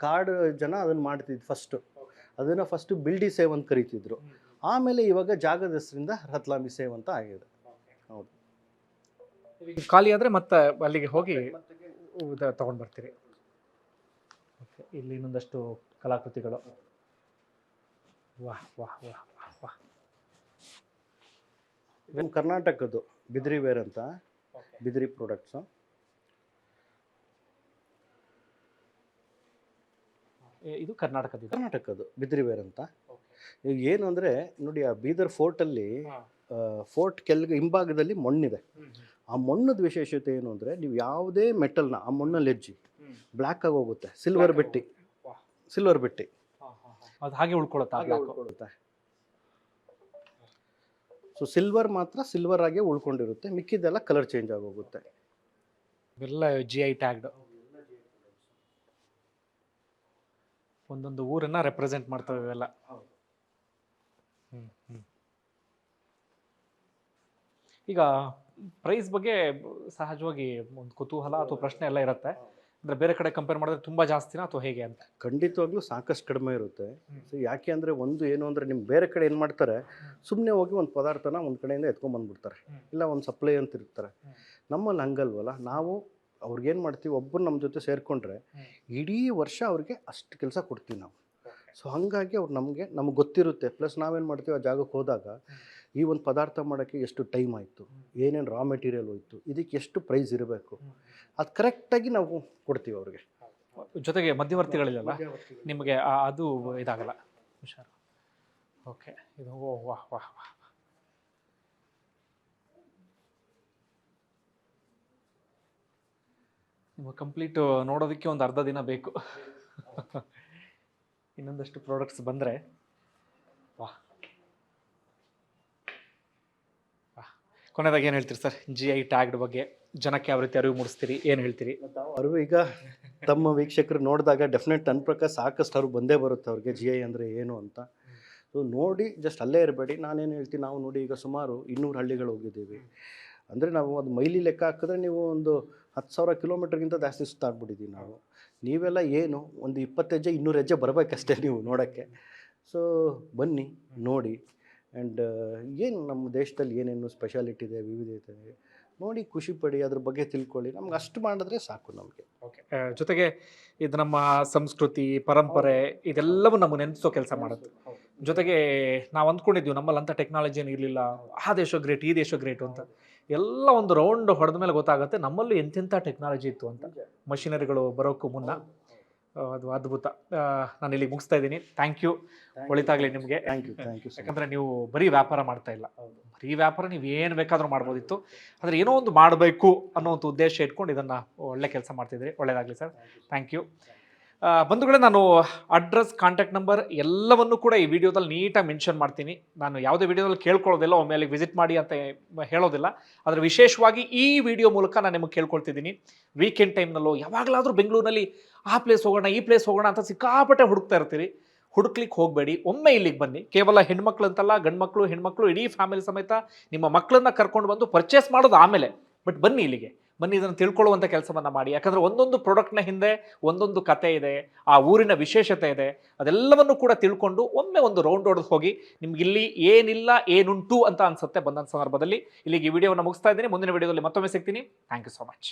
ಕಾರ್ಡ್ ಜನ ಅದನ್ನು ಮಾಡ್ತಿದ್ದು ಫಸ್ಟು ಅದನ್ನು ಫಸ್ಟು ಬಿಲ್ಡಿ ಸೇವ್ ಅಂತ ಕರಿತಿದ್ರು ಆಮೇಲೆ ಇವಾಗ ಜಾಗದ ಹೆಸರಿಂದ ಸೇವ್ ಅಂತ ಆಗಿದೆ ಹೌದು ಖಾಲಿ ಆದರೆ ಮತ್ತೆ ಅಲ್ಲಿಗೆ ಹೋಗಿ ತಗೊಂಡು ಬರ್ತೀರಿ ಇಲ್ಲಿ ಇನ್ನೊಂದಷ್ಟು ಕಲಾಕೃತಿಗಳು. ವಾಹ್ ವಾಹ್ ವಾಹ್ ವಾಹ್ ವಾಹ್ ಇವು ಕರ್ನಾಟಕದ್ದು ಬಿದ್ರಿ ವೇರ್ ಅಂತ. ಬಿದ್ರಿ ಪ್ರಾಡಕ್ಟ್ಸು ಇದು ಕರ್ನಾಟಕದ ಕರ್ನಾಟಕದ್ದು ಬಿದ್ರಿ ವೇರ್ ಅಂತ. ಈಗ ಏನು ಅಂದರೆ ನೋಡಿ ಆ ಬೀದರ್ ಫೋರ್ಟಲ್ಲಿ ಫೋರ್ಟ್ ಕೆಲ್ಗೆ ಹಿಂಭಾಗದಲ್ಲಿ ಮಣ್ಣಿದೆ. ಆ ಮಣ್ಣದ ವಿಶೇಷತೆ ಏನು ಅಂದರೆ ನೀವು ಯಾವುದೇ ಮೆಟಲ್ನ ಆ ಮಣ್ಣಲ್ಲಿ ಹೆಜ್ಜಿ ಬ್ಲ್ಯಾಕ್ ಆಗಿ ಹೋಗುತ್ತೆ. ಸಿಲ್ವರ್ ಬೆಟ್ಟಿ. ಸಿಲ್ವರ್ ಬಿಟ್ಟಿ. ಅದು ಹಾಗೆ ಉಳ್ಕೊಳ್ಳುತ್ತೆ ಸೊ ಸಿಲ್ವರ್ ಮಾತ್ರ ಸಿಲ್ವರ್ ಆಗಿ ಉಳ್ಕೊಂಡಿರುತ್ತೆ. ಮಿಕ್ಕಿದೆಲ್ಲ ಕಲರ್ ಚೇಂಜ್ ಆಗೋಗುತ್ತೆ ಎಲ್ಲ ಜಿ ಐ ಟ್ಯಾಗ್ಡ್ ಒಂದೊಂದು ಊರನ್ನ ರೆಪ್ರೆಸೆಂಟ್ ಮಾಡ್ತವೆ ಇವೆಲ್ಲ. ಈಗ ಪ್ರೈಸ್ ಬಗ್ಗೆ ಸಹಜವಾಗಿ ಒಂದು ಕುತೂಹಲ ಅಥವಾ ಪ್ರಶ್ನೆ ಎಲ್ಲ ಇರುತ್ತೆ. ಅಂದ್ರೆ ಬೇರೆ ಕಡೆ ಕಂಪೇರ್ ಮಾಡಿದ್ರೆ ತುಂಬಾ ಜಾಸ್ತಿನಾ ಅಥವಾ ಹೇಗೆ ಅಂತ? ಖಂಡಿತವಾಗ್ಲೂ ಸಾಕಷ್ಟು ಕಡಿಮೆ ಇರುತ್ತೆ. ಸೊ ಯಾಕೆ ಅಂದರೆ ಒಂದು ಏನು ಅಂದರೆ ನಿಮ್ಮ ಬೇರೆ ಕಡೆ ಏನು ಮಾಡ್ತಾರೆ ಸುಮ್ಮನೆ ಹೋಗಿ ಒಂದು ಪದಾರ್ಥನ ಒಂದು ಕಡೆಯಿಂದ ಎತ್ಕೊಂಡ್ಬಂದ್ಬಿಡ್ತಾರೆ. ಇಲ್ಲ ಒಂದು ಸಪ್ಲೈ ಅಂತ ಇರ್ತಾರೆ. ನಮ್ಮಲ್ಲಿ ಹಂಗಲ್ವಲ್ಲ ನಾವು ಅವ್ರಿಗೇನು ಮಾಡ್ತೀವಿ ಒಬ್ಬರು ನಮ್ಮ ಜೊತೆ ಸೇರಿಕೊಂಡ್ರೆ ಇಡೀ ವರ್ಷ ಅವ್ರಿಗೆ ಅಷ್ಟು ಕೆಲಸ ಕೊಡ್ತೀವಿ ನಾವು. ಸೊ ಹಾಗಾಗಿ ಅವ್ರು ನಮಗೆ ನಮ್ಗೆ ಗೊತ್ತಿರುತ್ತೆ. ಪ್ಲಸ್ ನಾವೇನು ಮಾಡ್ತೀವಿ ಆ ಜಾಗಕ್ಕೆ ಹೋದಾಗ ಈ ಒಂದು ಪದಾರ್ಥ ಮಾಡೋಕ್ಕೆ ಎಷ್ಟು ಟೈಮ್ ಆಯಿತು? ಏನೇನು ರಾ ಮೆಟೀರಿಯಲ್ ಹೋಯ್ತು? ಇದಕ್ಕೆ ಎಷ್ಟು ಪ್ರೈಸ್ ಇರಬೇಕು? ಅದು ಕರೆಕ್ಟಾಗಿ ನಾವು ಕೊಡ್ತೀವಿ ಅವ್ರಿಗೆ. ಜೊತೆಗೆ ಮಧ್ಯವರ್ತಿಗಳಿಲ್ಲ ನಿಮಗೆ ಅದು ಇದಾಗಲ್ಲ. ಹುಷಾರು. ಓಕೆ ಇದು ಓ ವಾಹ್ ವಾಹ್ ವಾಹ್ ನಿಮಗೆ ಕಂಪ್ಲೀಟ್ ನೋಡೋದಕ್ಕೆ ಒಂದು ಅರ್ಧ ದಿನ ಬೇಕು. ಇನ್ನೊಂದಷ್ಟು ಪ್ರಾಡಕ್ಟ್ಸ್ ಬಂದರೆ ವಾಹ್ ವಾಹ್ ಕೊನೆಯದಾಗಿ ಏನು ಹೇಳ್ತೀರಿ ಸರ್? ಜಿ ಐ ಟ್ಯಾಗ್ಡ್ ಬಗ್ಗೆ ಜನಕ್ಕೆ ಯಾವ ರೀತಿ ಅರಿವು ಮೂಡಿಸ್ತೀರಿ, ಏನು ಹೇಳ್ತೀರಿ? ಅರಿವು ಈಗ ತಮ್ಮ ವೀಕ್ಷಕರು ನೋಡಿದಾಗ ಡೆಫಿನೆಟ್ ನನ್ನ ಪ್ರಕಾರ ಸಾಕಷ್ಟು ಅವ್ರು ಬಂದೇ ಬರುತ್ತೆ ಅವ್ರಿಗೆ ಜಿ ಐ ಅಂದರೆ ಏನು ಅಂತ. ಸೊ ನೋಡಿ ಜಸ್ಟ್ ಅಲ್ಲೇ ಇರಬೇಡಿ. ನಾನೇನು ಹೇಳ್ತೀನಿ, ನಾವು ನೋಡಿ ಈಗ ಸುಮಾರು ಇನ್ನೂರು ಹಳ್ಳಿಗಳು ಹೋಗಿದ್ದೀವಿ. ಅಂದರೆ ನಾವು ಅದು ಮೈಲಿ ಲೆಕ್ಕ ಹಾಕಿದ್ರೆ ನೀವು ಒಂದು ಹತ್ತು ಸಾವಿರ ಕಿಲೋಮೀಟ್ರ್ಗಿಂತ ಜಾಸ್ತಿ ಸುತ್ತಾಡ್ಬಿಟ್ಟಿದ್ದೀವಿ ನಾವು. ನೀವೆಲ್ಲ ಏನು, ಒಂದು ಇಪ್ಪತ್ತು ಹೆಜ್ಜೆ ಇನ್ನೂರು ಹೆಜ್ಜೆ ಬರಬೇಕಷ್ಟೇ ನೀವು ನೋಡೋಕ್ಕೆ. ಸೊ ಬನ್ನಿ, ನೋಡಿ. ಆ್ಯಂಡ್ ಏನು ನಮ್ಮ ದೇಶದಲ್ಲಿ ಏನೇನು ಸ್ಪೆಷಾಲಿಟಿ ಇದೆ ವಿವಿಧತೆ ಇದೆ ನೋಡಿ ಖುಷಿ ಪಡಿ ಅದ್ರ ಬಗ್ಗೆ ತಿಳ್ಕೊಳ್ಳಿ. ನಮ್ಗೆ ಅಷ್ಟು ಮಾಡಿದ್ರೆ ಸಾಕು ನಮಗೆ. ಓಕೆ ಜೊತೆಗೆ ಇದು ನಮ್ಮ ಸಂಸ್ಕೃತಿ ಪರಂಪರೆ ಇದೆಲ್ಲವೂ ನಮ್ಮ ನೆನೆಸೋ ಕೆಲಸ ಮಾಡುತ್ತೆ. ಜೊತೆಗೆ ನಾವು ಅಂದ್ಕೊಂಡಿದ್ದೀವಿ ನಮ್ಮಲ್ಲಿ ಅಂಥ ಟೆಕ್ನಾಲಜಿ ಏನು ಇರಲಿಲ್ಲ. ಆ ದೇಶ ಗ್ರೇಟ್ ಈ ದೇಶ ಗ್ರೇಟ್ ಅಂತ. ಎಲ್ಲ ಒಂದು ರೌಂಡ್ ಹೊಡೆದ ಮೇಲೆ ಗೊತ್ತಾಗುತ್ತೆ ನಮ್ಮಲ್ಲೂ ಎಂತೆಂಥ ಟೆಕ್ನಾಲಜಿ ಇತ್ತು ಅಂತ. ಮಷಿನರಿಗಳು ಬರೋಕ್ಕೂ ಮುನ್ನ. ಅದು ಅದ್ಭುತ. ನಾನು ಇಲ್ಲಿ ಮುಗಿಸ್ತಾ ಇದ್ದೀನಿ. ಥ್ಯಾಂಕ್ ಯು ಒಳಿತಾಗಲಿ ನಿಮಗೆ. ಥ್ಯಾಂಕ್ ಯು ಥ್ಯಾಂಕ್ ಯು ಯಾಕಂದ್ರೆ ನೀವು ಬರೀ ವ್ಯಾಪಾರ ಮಾಡ್ತಾ ಇಲ್ಲ. ಬರೀ ವ್ಯಾಪಾರ ನೀವು ಏನು ಬೇಕಾದರೂ ಮಾಡ್ಬೋದಿತ್ತು. ಆದರೆ ಏನೋ ಒಂದು ಮಾಡಬೇಕು ಅನ್ನೋ ಒಂದು ಉದ್ದೇಶ ಇಟ್ಕೊಂಡು ಇದನ್ನು ಒಳ್ಳೆ ಕೆಲಸ ಮಾಡ್ತಿದ್ದೀರಿ. ಒಳ್ಳೆಯದಾಗಲಿ ಸರ್. ಥ್ಯಾಂಕ್ ಯು ಬಂಧುಗಳೇ ನಾನು ಅಡ್ರೆಸ್ ಕಾಂಟ್ಯಾಕ್ಟ್ ನಂಬರ್ ಎಲ್ಲವನ್ನು ಕೂಡ ಈ ವಿಡಿಯೋದಲ್ಲಿ ನೀಟಾಗಿ ಮೆನ್ಷನ್ ಮಾಡ್ತೀನಿ. ನಾನು ಯಾವುದೇ ವಿಡಿಯೋದಲ್ಲಿ ಕೇಳ್ಕೊಳ್ಳೋದಿಲ್ಲ, ಒಮ್ಮೆ ಅಲ್ಲಿಗೆ ವಿಸಿಟ್ ಮಾಡಿ ಅಂತ ಹೇಳೋದಿಲ್ಲ. ಆದರೆ ವಿಶೇಷವಾಗಿ ಈ ವಿಡಿಯೋ ಮೂಲಕ ನಾನು ನಿಮಗೆ ಕೇಳ್ಕೊಳ್ತಿದ್ದೀನಿ. ವೀಕೆಂಡ್ ಟೈಮ್ನಲ್ಲೋ ಯಾವಾಗಲಾದರೂ ಬೆಂಗಳೂರಿನಲ್ಲಿ ಆ ಪ್ಲೇಸ್ ಹೋಗೋಣ, ಈ ಪ್ಲೇಸ್ ಹೋಗೋಣ ಅಂತ ಸಿಕ್ಕಾಪಟ್ಟೆ ಹುಡುಕ್ತಾ ಇರ್ತೀರಿ. ಹುಡುಕ್ಲಿಕ್ಕೆ ಹೋಗಬೇಡಿ. ಒಮ್ಮೆ ಇಲ್ಲಿಗೆ ಬನ್ನಿ. ಕೇವಲ ಹೆಣ್ಮಕ್ಳು ಅಂತಲ್ಲ, ಗಂಡ್ಮಕ್ಳು, ಹೆಣ್ಮಕ್ಳು, ಇಡೀ ಫ್ಯಾಮಿಲಿ ಸಮೇತ ನಿಮ್ಮ ಮಕ್ಕಳನ್ನ ಕರ್ಕೊಂಡು ಬಂದು ಪರ್ಚೇಸ್ ಮಾಡೋದು ಆಮೇಲೆ. ಬಟ್ ಬನ್ನಿ ಇಲ್ಲಿಗೆ. ಬನ್ನಿ, ಇದನ್ನು ತಿಳ್ಕೊಳ್ಳುವಂಥ ಕೆಲಸವನ್ನು ಮಾಡಿ. ಯಾಕಂದರೆ ಒಂದೊಂದು ಪ್ರಾಡಕ್ಟ್ನ ಹಿಂದೆ ಒಂದೊಂದು ಕತೆ ಇದೆ, ಆ ಊರಿನ ವಿಶೇಷತೆ ಇದೆ, ಅದೆಲ್ಲವನ್ನು ಕೂಡ ತಿಳ್ಕೊಂಡು ಒಮ್ಮೆ ಒಂದು ರೌಂಡ್ ಹೊಡೆದು ಹೋಗಿ ನಿಮ್ಗೆ ಇಲ್ಲಿ ಏನಿಲ್ಲ, ಏನುಂಟು ಅಂತ ಅನ್ಸುತ್ತೆ ಬಂದಂಥ ಸಂದರ್ಭದಲ್ಲಿ ಇಲ್ಲಿಗೆ ಈ ವಿಡಿಯೋವನ್ನು ಮುಗಿಸ್ತಾ ಇದ್ದೀನಿ. ಮುಂದಿನ ವಿಡಿಯೋದಲ್ಲಿ ಮತ್ತೊಮ್ಮೆ ಸಿಗ್ತೀನಿ. Thank you so much